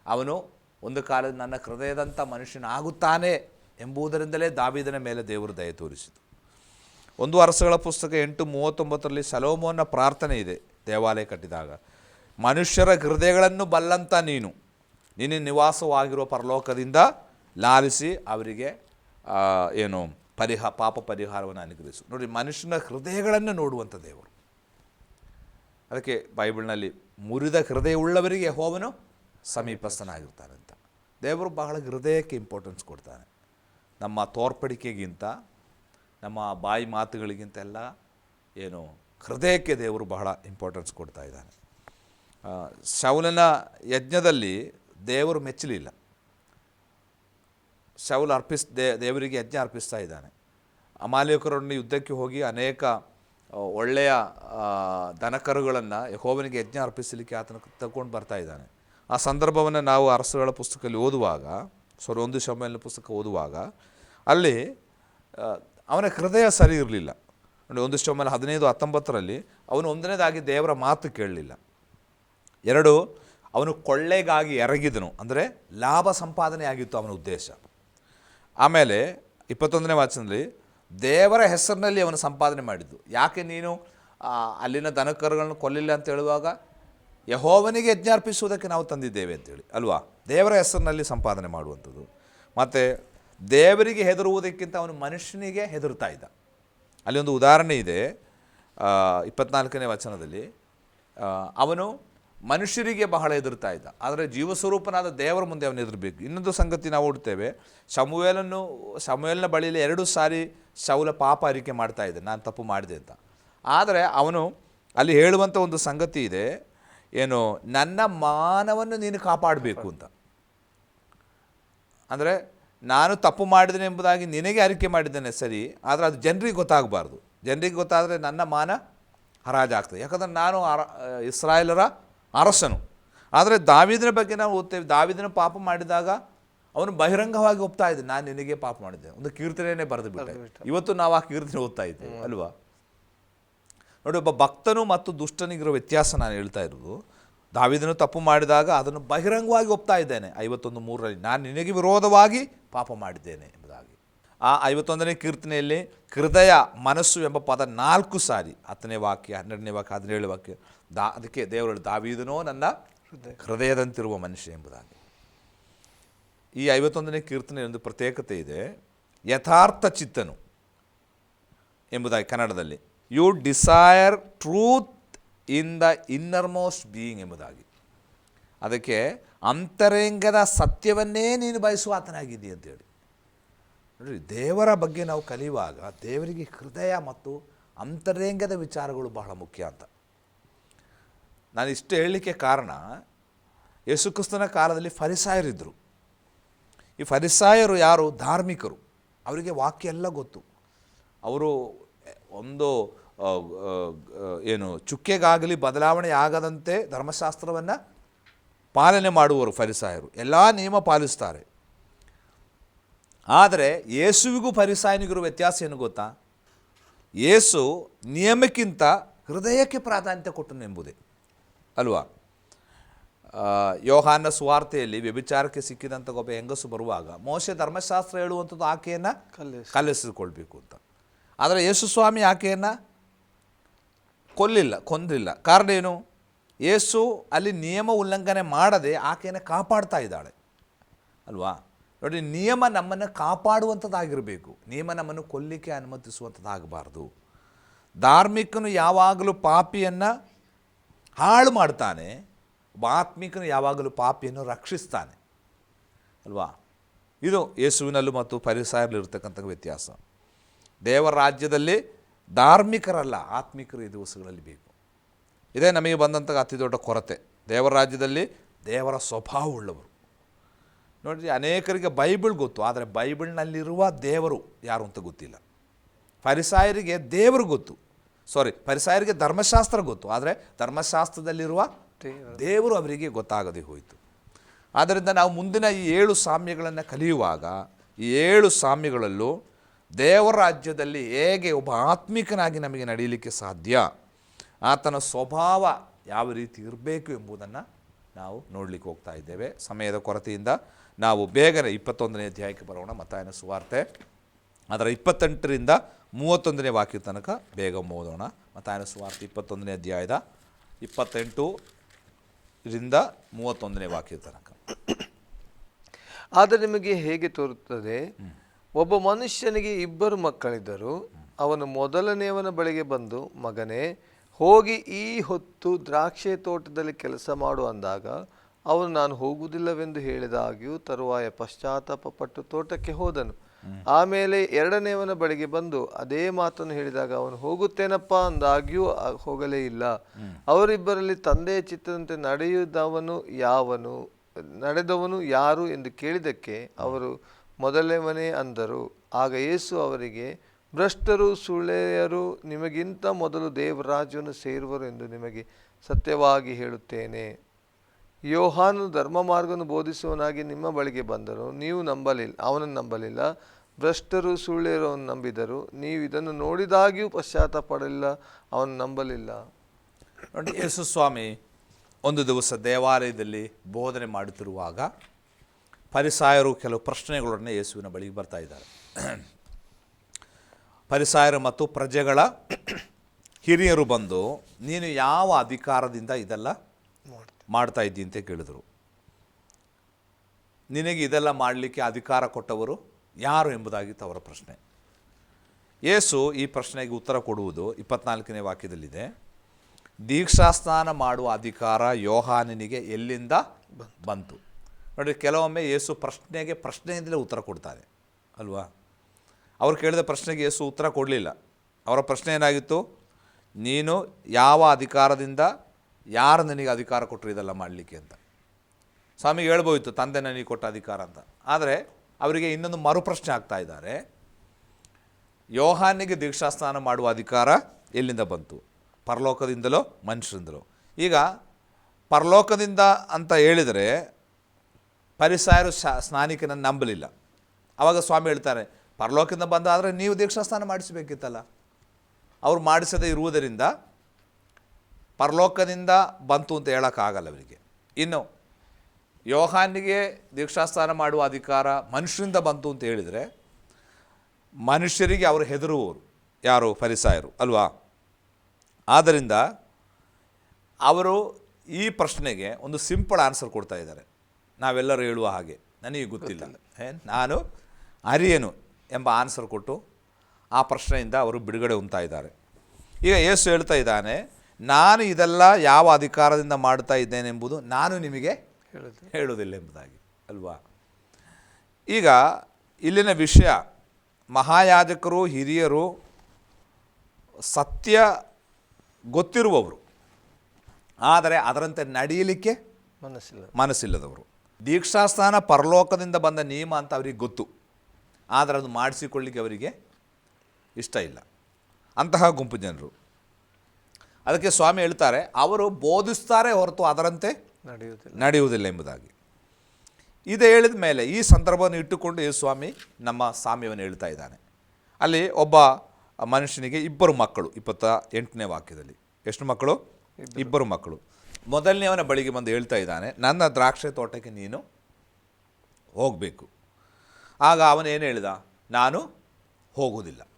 ಅವನು ಒಂದು ಕಾಲದ ನನ್ನ ಹೃದಯದಂಥ ಮನುಷ್ಯನಾಗುತ್ತಾನೆ ಎಂಬುದರಿಂದಲೇ ದಾವೀದನ ಮೇಲೆ ದೇವರು ದಯ ತೋರಿಸಿತು. ಒಂದು ಅರಸುಗಳ ಪುಸ್ತಕ ಎಂಟು ಮೂವತ್ತೊಂಬತ್ತರಲ್ಲಿ ಸಲೋಮೋನ ಪ್ರಾರ್ಥನೆ ಇದೆ ದೇವಾಲಯ ಕಟ್ಟಿದಾಗ. ಮನುಷ್ಯರ ಹೃದಯಗಳನ್ನು ಬಲ್ಲಂತ ನೀನು. ನಿನ್ನ ನಿವಾಸವಾಗಿರುವ ಪರಲೋಕದಿಂದ ಲಾಲಿಸಿ ಅವರಿಗೆ ಏನು, ಪರಿಹ, ಪಾಪ ಪರಿಹಾರವನ್ನು ಅನುಗ್ರಹಿಸು. ನೋಡಿ, ಮನುಷ್ಯನ ಹೃದಯಗಳನ್ನು ನೋಡುವಂಥ ದೇವರು. ಅದಕ್ಕೆ ಬೈಬಲ್ನಲ್ಲಿ ಮುರಿದ ಹೃದಯವುಳ್ಳವರಿಗೆ ಹೋವನು ಸಮೀಪಸ್ಥನಾಗಿರ್ತಾನಂತ. ದೇವರು ಬಹಳ ಹೃದಯಕ್ಕೆ ಇಂಪಾರ್ಟೆನ್ಸ್ ಕೊಡ್ತಾನೆ. ನಮ್ಮ ತೋರ್ಪಡಿಕೆಗಿಂತ, ನಮ್ಮ ಬಾಯಿ ಮಾತುಗಳಿಗಿಂತ ಎಲ್ಲ ಏನು ಹೃದಯಕ್ಕೆ ದೇವರು ಬಹಳ ಇಂಪಾರ್ಟೆನ್ಸ್ ಕೊಡ್ತಾ ಇದ್ದಾನೆ. ಶೌಲನ ಯಜ್ಞದಲ್ಲಿ ದೇವರು ಮೆಚ್ಚಲಿಲ್ಲ. ಶೌಲ್ ಅರ್ಪಿಸ್ ದೇವರಿಗೆ ಯಜ್ಞ ಅರ್ಪಿಸ್ತಾ ಇದ್ದಾನೆ. ಅಮಾಲಿಕರನ್ನು ಯುದ್ಧಕ್ಕೆ ಹೋಗಿ ಅನೇಕ ಒಳ್ಳೆಯ ದನಕರುಗಳನ್ನು ಯಹೋವನಿಗೆ ಯಜ್ಞ ಅರ್ಪಿಸಲಿಕ್ಕೆ ಆತನ ತಗೊಂಡು ಬರ್ತಾ ಇದ್ದಾನೆ. ಆ ಸಂದರ್ಭವನ್ನು ನಾವು ಅರಸುಗಳ ಪುಸ್ತಕದಲ್ಲಿ ಓದುವಾಗ ಸೊರ ಒಂದು ಶಮೇಲಿನ ಪುಸ್ತಕ ಓದುವಾಗ, ಅಲ್ಲಿ ಅವನ ಹೃದಯ ಸರಿ ಇರಲಿಲ್ಲ. ನೋಡಿ, ಒಂದು ಮೇಲೆ ಹದಿನೈದು, ಹತ್ತೊಂಬತ್ತರಲ್ಲಿ ಅವನು ಒಂದನೇದಾಗಿ ದೇವರ ಮಾತು ಕೇಳಲಿಲ್ಲ. ಎರಡು, ಅವನು ಕೊಳ್ಳೆಗಾಗಿ ಎರಗಿದನು. ಅಂದರೆ ಲಾಭ ಸಂಪಾದನೆ ಆಗಿತ್ತು ಅವನ ಉದ್ದೇಶ. ಆಮೇಲೆ, ಇಪ್ಪತ್ತೊಂದನೇ ವಾಚನದಲ್ಲಿ ದೇವರ ಹೆಸರಿನಲ್ಲಿ ಅವನು ಸಂಪಾದನೆ ಮಾಡಿದ್ದು. ಯಾಕೆ ನೀನು ಅಲ್ಲಿನ ದನಕರುಗಳನ್ನು ಕೊಲ್ಲಿಲ್ಲ ಅಂತ ಹೇಳುವಾಗ, ಯಹೋವನಿಗೆ ಯಜ್ಞಾರ್ಪಿಸುವುದಕ್ಕೆ ನಾವು ತಂದಿದ್ದೇವೆ ಅಂತೇಳಿ, ಅಲ್ವಾ? ದೇವರ ಹೆಸರಿನಲ್ಲಿ ಸಂಪಾದನೆ ಮಾಡುವಂಥದ್ದು. ಮತ್ತು ದೇವರಿಗೆ ಹೆದರುವುದಕ್ಕಿಂತ ಅವನು ಮನುಷ್ಯನಿಗೆ ಹೆದರ್ತಾ ಇದ್ದ. ಅಲ್ಲಿ ಒಂದು ಉದಾಹರಣೆ ಇದೆ. ಇಪ್ಪತ್ನಾಲ್ಕನೇ ವಚನದಲ್ಲಿ ಅವನು ಮನುಷ್ಯರಿಗೆ ಬಹಳ ಹೆದರ್ತಾ ಇದ್ದ. ಆದರೆ ಜೀವಸ್ವರೂಪನಾದ ದೇವರ ಮುಂದೆ ಅವನು ಹೆದರಬೇಕು. ಇನ್ನೊಂದು ಸಂಗತಿ ನಾವು ಓಡ್ತೇವೆ ಶಮುವೇಲನ್ನು ಶಮುವೇಲನ ಬಳಿಯಲ್ಲಿ ಎರಡು ಸಾರಿ ಶೌಲ ಪಾಪ ಅರಿಕೆ ಮಾಡ್ತಾ ಇದ್ದೆ. ನಾನು ತಪ್ಪು ಮಾಡಿದೆ ಅಂತ. ಆದರೆ ಅವನು ಅಲ್ಲಿ ಹೇಳುವಂಥ ಒಂದು ಸಂಗತಿ ಇದೆ. ಏನು, ನನ್ನ ಮಾನವನ್ನು ನೀನು ಕಾಪಾಡಬೇಕು ಅಂತ. ಅಂದರೆ ನಾನು ತಪ್ಪು ಮಾಡಿದ್ದೇನೆ ಎಂಬುದಾಗಿ ನಿನಗೆ ಅರಿಕೆ ಮಾಡಿದ್ದೇನೆ ಸರಿ, ಆದರೆ ಅದು ಜನರಿಗೆ ಗೊತ್ತಾಗಬಾರ್ದು. ಜನರಿಗೆ ಗೊತ್ತಾದರೆ ನನ್ನ ಮಾನ ಹರಾಜಾಗ್ತದೆ. ಯಾಕಂದರೆ ನಾನು ಇಸ್ರಾಯೇಲರ ಅರಸನು. ಆದರೆ ದಾವಿದನ ಬಗ್ಗೆ ನಾವು ಓದ್ತೇವೆ ದಾವಿದನ ಪಾಪ ಮಾಡಿದಾಗ ಅವನು ಬಹಿರಂಗವಾಗಿ ಒಪ್ತಾ ಇದ್ದೆ ನಾನು ನಿನಗೆ ಪಾಪ ಮಾಡಿದ್ದೆ ಒಂದು ಕೀರ್ತನೆಯೇ ಬರೆದು ಬಿಟ್ಟೆ ಇವತ್ತು ನಾವು ಆ ಕೀರ್ತನೆ ಓದ್ತಾ ಇದ್ದೇವೆ ಅಲ್ವಾ? ನೋಡಿ ಒಬ್ಬ ಭಕ್ತನು ಮತ್ತು ದುಷ್ಟನಿಗಿರೋ ವ್ಯತ್ಯಾಸ ನಾನು ಹೇಳ್ತಾ ಇರೋದು ದಾವಿದನು ತಪ್ಪು ಮಾಡಿದಾಗ ಅದನ್ನು ಬಹಿರಂಗವಾಗಿ ಒಪ್ತಾ ಇದ್ದೇನೆ. ಐವತ್ತೊಂದು ಮೂರರಲ್ಲಿ ನಾನು ನಿನಗೆ ವಿರೋಧವಾಗಿ ಪಾಪ ಮಾಡಿದ್ದೇನೆ ಎಂಬುದಾಗಿ. ಆ ಐವತ್ತೊಂದನೇ ಕೀರ್ತನೆಯಲ್ಲಿ ಹೃದಯ ಮನಸ್ಸು ಎಂಬ ಪದ ನಾಲ್ಕು ಸಾರಿ ಹತ್ತನೇ ವಾಕ್ಯ ಹನ್ನೆರಡನೇ ವಾಕ್ಯ ಹದಿನೇಳು ವಾಕ್ಯ. ದಾ ಅದಕ್ಕೆ ದೇವರು ದಾವಿದನೋ ನನ್ನ ಹೃದಯದಂತಿರುವ ಮನುಷ್ಯ ಎಂಬುದಾಗಿ. ಈ ಐವತ್ತೊಂದನೇ ಕೀರ್ತನೆ ಒಂದು ಪ್ರತ್ಯೇಕತೆ ಇದೆ. ಯಥಾರ್ಥ ಚಿತ್ತನು ಎಂಬುದಾಗಿ ಕನ್ನಡದಲ್ಲಿ. You desire truth in the innermost being ಎಂಬುದಾಗಿ. ಅದಕ್ಕೆ ಅಂತರಂಗದ ಸತ್ಯವನ್ನೇ ನೀನು ಬಯಸುವ ಆತನಾಗಿದ್ದೀಯ ಅಂತೇಳಿ. ನೋಡ್ರಿ ದೇವರ ಬಗ್ಗೆ ನಾವು ಕಲಿಯುವಾಗ ದೇವರಿಗೆ ಹೃದಯ ಮತ್ತು ಅಂತರಂಗದ ವಿಚಾರಗಳು ಬಹಳ ಮುಖ್ಯ ಅಂತ. ನಾನು ಇಷ್ಟು ಹೇಳಲಿಕ್ಕೆ ಕಾರಣ ಯೇಸುಕ್ರಿಸ್ತನ ಕಾಲದಲ್ಲಿ ಫರಿಸಾಯರಿದ್ದರು. ಈ ಫರಿಸಾಯರು ಯಾರು? ಧಾರ್ಮಿಕರು. ಅವರಿಗೆ ವಾಕ್ಯ ಎಲ್ಲ ಗೊತ್ತು. ಅವರು ಒಂದು ಏನು, ಚುಕ್ಕೆಗಾಗಲಿ ಬದಲಾವಣೆ ಆಗದಂತೆ ಧರ್ಮಶಾಸ್ತ್ರವನ್ನು ಪಾಲನೆ ಮಾಡುವರು ಫರಿಸಾಯರು. ಎಲ್ಲ ನಿಯಮ ಪಾಲಿಸ್ತಾರೆ. ಆದರೆ ಯೇಸುವಿಗೂ ಪರಿಸಾಯನಿಗಿರೋ ವ್ಯತ್ಯಾಸ ಏನು ಗೊತ್ತಾ? ಯೇಸು ನಿಯಮಕ್ಕಿಂತ ಹೃದಯಕ್ಕೆ ಪ್ರಾಧಾನ್ಯತೆ ಕೊಟ್ಟನು ಎಂಬುದೇ. ಅಲ್ವಾ? ಯೋಹಾನ ಸುವಾರ್ತೆಯಲ್ಲಿ ವ್ಯಭಿಚಾರಕ್ಕೆ ಸಿಕ್ಕಿದಂಥ ಒಬ್ಬ ಹೆಂಗಸು ಬರುವಾಗ ಮೋಶೆ ಧರ್ಮಶಾಸ್ತ್ರ ಹೇಳುವಂಥದ್ದು ಆಕೆಯನ್ನು ಕಲಿಸಿಕೊಳ್ಬೇಕು ಅಂತ. ಆದರೆ ಯೇಸು ಸ್ವಾಮಿ ಆಕೆಯನ್ನು ಕೊಲ್ಲಿಲ್ಲ ಕೊಂದಿಲ್ಲ ಕಾರಣ ಏನು? ಯೇಸು ಅಲ್ಲಿ ನಿಯಮ ಉಲ್ಲಂಘನೆ ಮಾಡದೆ ಆಕೆಯನ್ನು ಕಾಪಾಡ್ತಾ ಇದ್ದಾಳೆ. ಅಲ್ವಾ? ನೋಡಿ, ನಿಯಮ ನಮ್ಮನ್ನು ಕಾಪಾಡುವಂಥದ್ದಾಗಿರಬೇಕು. ನಿಯಮ ನಮ್ಮನ್ನು ಕೊಲ್ಲಿಕ್ಕೆ ಅನುಮತಿಸುವಂಥದ್ದಾಗಬಾರ್ದು. ಧಾರ್ಮಿಕನು ಯಾವಾಗಲೂ ಪಾಪಿಯನ್ನು ಹಾಳು ಮಾಡ್ತಾನೆ ಆತ್ಮಿಕನು ಯಾವಾಗಲೂ ಪಾಪಿಯನ್ನು ರಕ್ಷಿಸ್ತಾನೆ. ಅಲ್ವಾ? ಇದು ಯೇಸುವಿನಲ್ಲೂ ಮತ್ತು ಪರಿಸಾಯರಲ್ಲಿರ್ತಕ್ಕಂಥ ವ್ಯತ್ಯಾಸ. ದೇವರ ರಾಜ್ಯದಲ್ಲಿ ಧಾರ್ಮಿಕರಲ್ಲ, ಆತ್ಮಿಕರು ಈ ದಿವಸಗಳಲ್ಲಿ ಬೇಕು. ಇದೇ ನಮಗೆ ಬಂದಂಥ ಅತಿ ದೊಡ್ಡ ಕೊರತೆ. ದೇವರ ರಾಜ್ಯದಲ್ಲಿ ದೇವರ ಸ್ವಭಾವವುಳ್ಳವರು ನೋಡಿರಿ ಅನೇಕರಿಗೆ ಬೈಬಲ್ ಗೊತ್ತು ಆದರೆ ಬೈಬಲ್ನಲ್ಲಿರುವ ದೇವರು ಯಾರು ಅಂತ ಗೊತ್ತಿಲ್ಲ. ಪರಿಸಾಯರಿಗೆ ದೇವರು ಗೊತ್ತು. ಸಾರಿ ಪರಿಸಾಯರಿಗೆ ಧರ್ಮಶಾಸ್ತ್ರ ಗೊತ್ತು ಆದರೆ ಧರ್ಮಶಾಸ್ತ್ರದಲ್ಲಿರುವ ದೇವರು. ದೇವರು ಅವರಿಗೆ ಗೊತ್ತಾಗದೆ ಹೋಯಿತು. ಆದ್ದರಿಂದ ನಾವು ಮುಂದಿನ ಈ ಏಳು ಸಾಮ್ಯಗಳನ್ನು ಕಲಿಯುವಾಗ ಈ ಏಳು ಸಾಮ್ಯಗಳಲ್ಲೂ ದೇವರ ರಾಜ್ಯದಲ್ಲಿ ಹೇಗೆ ಒಬ್ಬ ಆತ್ಮಿಕನಾಗಿ ನಮಗೆ ನಡೆಯಲಿಕ್ಕೆ ಸಾಧ್ಯ ಆತನ ಸ್ವಭಾವ ಯಾವ ರೀತಿ ಇರಬೇಕು ಎಂಬುದನ್ನು ನಾವು ನೋಡಲಿಕ್ಕೆ ಹೋಗ್ತಾ ಇದ್ದೇವೆ. ಸಮಯದ ಕೊರತೆಯಿಂದ ನಾವು ಬೇಗನೆ ಇಪ್ಪತ್ತೊಂದನೇ ಅಧ್ಯಾಯಕ್ಕೆ ಬರೋಣ. ಮತ್ತಾಯನ ಸುವಾರ್ತೆ. ಅದರ ಇಪ್ಪತ್ತೆಂಟರಿಂದ ಮೂವತ್ತೊಂದನೇ ವಾಕ್ಯ ತನಕ ಬೇಗ ಓದೋಣ. ಮತ್ತಾಯನ ಸುವಾರ್ತೆ ಇಪ್ಪತ್ತೊಂದನೇ ಅಧ್ಯಾಯದ ಇಪ್ಪತ್ತೆಂಟು ರಿಂದ ಮೂವತ್ತೊಂದನೇ ವಾಕ್ಯದ ತನಕ. ಆದರೆ ನಿಮಗೆ ಹೇಗೆ ತೋರುತ್ತದೆ? ಒಬ್ಬ ಮನುಷ್ಯನಿಗೆ ಇಬ್ಬರು ಮಕ್ಕಳಿದ್ದರು. ಅವನು ಮೊದಲನೆಯವನ ಬಳಿಗೆ ಬಂದು, ಮಗನೇ, ಹೋಗಿ ಈ ಹೊತ್ತು ದ್ರಾಕ್ಷೆ ತೋಟದಲ್ಲಿ ಕೆಲಸ ಮಾಡು ಅಂದಾಗ ಅವನು ನಾನು ಹೋಗುವುದಿಲ್ಲವೆಂದು ಹೇಳಿದಾಗ್ಯೂ ತರುವಾಯ ಪಶ್ಚಾತ್ತಾಪ ಪಟ್ಟು ತೋಟಕ್ಕೆ ಹೋದನು. ಆಮೇಲೆ ಎರಡನೆಯವನ ಬಳಿಗೆ ಬಂದು ಅದೇ ಮಾತನ್ನು ಹೇಳಿದಾಗ ಅವನು ಹೋಗುತ್ತೇನಪ್ಪ ಅಂದಾಗ್ಯೂ ಹೋಗಲೇ ಇಲ್ಲ. ಅವರಿಬ್ಬರಲ್ಲಿ ತಂದೆಯ ಚಿತ್ತದಂತೆ ನಡೆಯುವವನು ಯಾವನು, ನಡೆದವನು ಯಾರು ಎಂದು ಕೇಳಿದಕ್ಕೆ ಅವರು ಮೊದಲೇವನೇ ಅಂದರು. ಆಗ ಯೇಸು ಅವರಿಗೆ, ಭ್ರಷ್ಟರು, ಸುಳ್ಳೆಯರು ನಿಮಗಿಂತ ಮೊದಲು ದೇವರಾಜನು ಸೇರುವರು ಎಂದು ನಿಮಗೆ ಸತ್ಯವಾಗಿ ಹೇಳುತ್ತೇನೆ. ಯೋಹಾನು ಧರ್ಮ ಮಾರ್ಗವನ್ನು ಬೋಧಿಸುವನಾಗಿ ನಿಮ್ಮ ಬಳಿಗೆ ಬಂದರು ನೀವು ನಂಬಲಿಲ್ಲ ಅವನನ್ನು ನಂಬಲಿಲ್ಲ. ಭ್ರಷ್ಟರು ಸುಳ್ಳಿರೋವನ್ನು ನಂಬಿದರು. ನೀವು ಇದನ್ನು ನೋಡಿದಾಗಿಯೂ ಪಶ್ಚಾತ್ತ ಪಡಲಿಲ್ಲ ಅವನು ನಂಬಲಿಲ್ಲ. ನೋಡಿ ಯೇಸು ಸ್ವಾಮಿ ಒಂದು ದಿವಸ ದೇವಾಲಯದಲ್ಲಿ ಬೋಧನೆ ಮಾಡುತ್ತಿರುವಾಗ ಪರಿಸಾಯರು ಕೆಲವು ಪ್ರಶ್ನೆಗಳೊಡನೆ ಯೇಸುವಿನ ಬಳಿಗೆ ಬರ್ತಾ ಇದ್ದಾರೆ. ಪರಿಸಾಯರು ಮತ್ತು ಪ್ರಜೆಗಳ ಹಿರಿಯರು ಬಂದು ನೀನು ಯಾವ ಅಧಿಕಾರದಿಂದ ಇದೆಲ್ಲ ಮಾಡ್ತಾ ಅಂತ ಕೇಳಿದರು. ನಿನಗೆ ಇದೆಲ್ಲ ಮಾಡಲಿಕ್ಕೆ ಅಧಿಕಾರ ಕೊಟ್ಟವರು ಯಾರು ಎಂಬುದಾಗಿತ್ತು ಅವರ ಪ್ರಶ್ನೆ. ಯೇಸು ಈ ಪ್ರಶ್ನೆಗೆ ಉತ್ತರ ಕೊಡುವುದು ಇಪ್ಪತ್ನಾಲ್ಕನೇ ವಾಕ್ಯದಲ್ಲಿದೆ. ದೀಕ್ಷಾಸ್ನಾನ ಮಾಡುವ ಅಧಿಕಾರ ಯೋಹಾನನಿಗೆ ಎಲ್ಲಿಂದ ಬಂತು? ನೋಡಿ, ಕೆಲವೊಮ್ಮೆ ಯೇಸು ಪ್ರಶ್ನೆಗೆ ಪ್ರಶ್ನೆಯಿಂದಲೇ ಉತ್ತರ ಕೊಡ್ತಾನೆ, ಅಲ್ವಾ? ಅವ್ರು ಕೇಳಿದ ಪ್ರಶ್ನೆಗೆ ಯೇಸು ಉತ್ತರ ಕೊಡಲಿಲ್ಲ. ಅವರ ಪ್ರಶ್ನೆ ಏನಾಗಿತ್ತು? ನೀನು ಯಾವ ಅಧಿಕಾರದಿಂದ ಯಾರು ನನಗೆ ಅಧಿಕಾರ ಕೊಟ್ಟರು ಇದೆಲ್ಲ ಮಾಡಲಿಕ್ಕೆ ಅಂತ. ಸ್ವಾಮಿಗೆ ಹೇಳ್ಬೋಯಿತು, ತಂದೆ ನನಗೆ ಕೊಟ್ಟ ಅಧಿಕಾರ ಅಂತ. ಆದರೆ ಅವರಿಗೆ ಇನ್ನೊಂದು ಮರುಪ್ರಶ್ನೆ ಆಗ್ತಾ ಇದ್ದಾರೆ. ಯೋಹಾನಿಗೆ ದೀಕ್ಷಾಸ್ನಾನ ಮಾಡುವ ಅಧಿಕಾರ ಎಲ್ಲಿಂದ ಬಂತು? ಪರಲೋಕದಿಂದಲೋ, ಮನುಷ್ಯರಿಂದಲೋ? ಈಗ ಪರಲೋಕದಿಂದ ಅಂತ ಹೇಳಿದರೆ ಪರಿಸಾಯರು ಶ ಸ್ನಾನಿಕನನ್ನು ನಂಬಲಿಲ್ಲ. ಆವಾಗ ಸ್ವಾಮಿ ಹೇಳ್ತಾರೆ, ಪರಲೋಕದಿಂದ ಬಂದಾದರೆ ನೀವು ದೀಕ್ಷಾಸ್ನಾನ ಮಾಡಿಸಬೇಕಿತ್ತಲ್ಲ. ಅವ್ರು ಮಾಡಿಸದೇ ಇರುವುದರಿಂದ ಪರಲೋಕದಿಂದ ಬಂತು ಅಂತ ಹೇಳೋಕ್ಕಾಗಲ್ಲ ಅವರಿಗೆ. ಇನ್ನು ಯೋಹಾನಿಗೆ ದೀಕ್ಷಾಸ್ಥಾನ ಮಾಡುವ ಅಧಿಕಾರ ಮನುಷ್ಯರಿಂದ ಬಂತು ಅಂತ ಹೇಳಿದರೆ ಮನುಷ್ಯರಿಗೆ ಅವರು ಹೆದರುವವರು. ಯಾರು? ಫರಿಸಾಯರು. ಅಲ್ವಾ? ಆದ್ದರಿಂದ ಅವರು ಈ ಪ್ರಶ್ನೆಗೆ ಒಂದು ಸಿಂಪಲ್ ಆನ್ಸರ್ ಕೊಡ್ತಾ ಇದ್ದಾರೆ. ನಾವೆಲ್ಲರೂ ಹೇಳುವ ಹಾಗೆ. ನನಗೆ ಗೊತ್ತಿಲ್ಲ. ನಾನು ಅರಿಯೇನು ಎಂಬ ಆನ್ಸರ್ ಕೊಟ್ಟು ಆ ಪ್ರಶ್ನೆಯಿಂದ ಅವರು ಬಿಡುಗಡೆ ಇದ್ದಾರೆ. ಈಗ ಯೇಸು ಹೇಳ್ತಾ ಇದ್ದಾನೆ ನಾನು ಇದೆಲ್ಲ ಯಾವ ಅಧಿಕಾರದಿಂದ ಮಾಡ್ತಾ ಇದ್ದೇನೆಂಬುದು ನಾನು ನಿಮಗೆ ಹೇಳುವುದಿಲ್ಲ ಎಂಬುದಾಗಿ ಅಲ್ವಾ? ಈಗ ಇಲ್ಲಿನ ವಿಷಯ ಮಹಾಯಾಜಕರು ಹಿರಿಯರು ಸತ್ಯ ಗೊತ್ತಿರುವವರು ಆದರೆ ಅದರಂತೆ ನಡೆಯಲಿಕ್ಕೆ ಮನಸ್ಸಿಲ್ಲ. ಮನಸ್ಸಿಲ್ಲದವರು. ದೀಕ್ಷಾಸ್ಥಾನ ಪರಲೋಕದಿಂದ ಬಂದ ನಿಯಮ ಅಂತ ಅವರಿಗೆ ಗೊತ್ತು. ಆದರೆ ಅದು ಮಾಡಿಸಿಕೊಳ್ಳಿಕ್ಕೆ ಅವರಿಗೆ ಇಷ್ಟ ಇಲ್ಲ. ಅಂತಹ ಗುಂಪು ಜನರು. ಅದಕ್ಕೆ ಸ್ವಾಮಿ ಹೇಳ್ತಾರೆ ಅವರು ಬೋಧಿಸ್ತಾರೆ ಹೊರತು ಅದರಂತೆ ನಡೆಯುವುದಿಲ್ಲ. ನಡೆಯುವುದಿಲ್ಲ ಎಂಬುದಾಗಿ. ಇದು ಹೇಳಿದ ಮೇಲೆ ಈ ಸಂದರ್ಭವನ್ನು ಇಟ್ಟುಕೊಂಡು ಈ ಸ್ವಾಮಿ ನಮ್ಮ ಸಾಮ್ಯವನ್ನು ಹೇಳ್ತಾ ಇದ್ದಾನೆ. ಅಲ್ಲಿ ಒಬ್ಬ ಮನುಷ್ಯನಿಗೆ ಇಬ್ಬರು ಮಕ್ಕಳು ಇಪ್ಪತ್ತ ಎಂಟನೇ ವಾಕ್ಯದಲ್ಲಿ. ಎಷ್ಟು ಮಕ್ಕಳು? ಇಬ್ಬರು. ಮಕ್ಕಳು. ಮೊದಲನೇವನ ಬಳಿಗೆ ಬಂದು ಹೇಳ್ತಾ ಇದ್ದಾನೆ ನನ್ನ ದ್ರಾಕ್ಷೆ ತೋಟಕ್ಕೆ ನೀನು ಹೋಗಬೇಕು. ಆಗ ಅವನು ಏನು ಹೇಳಿದ? ನಾನು ಹೋಗುವುದಿಲ್ಲ.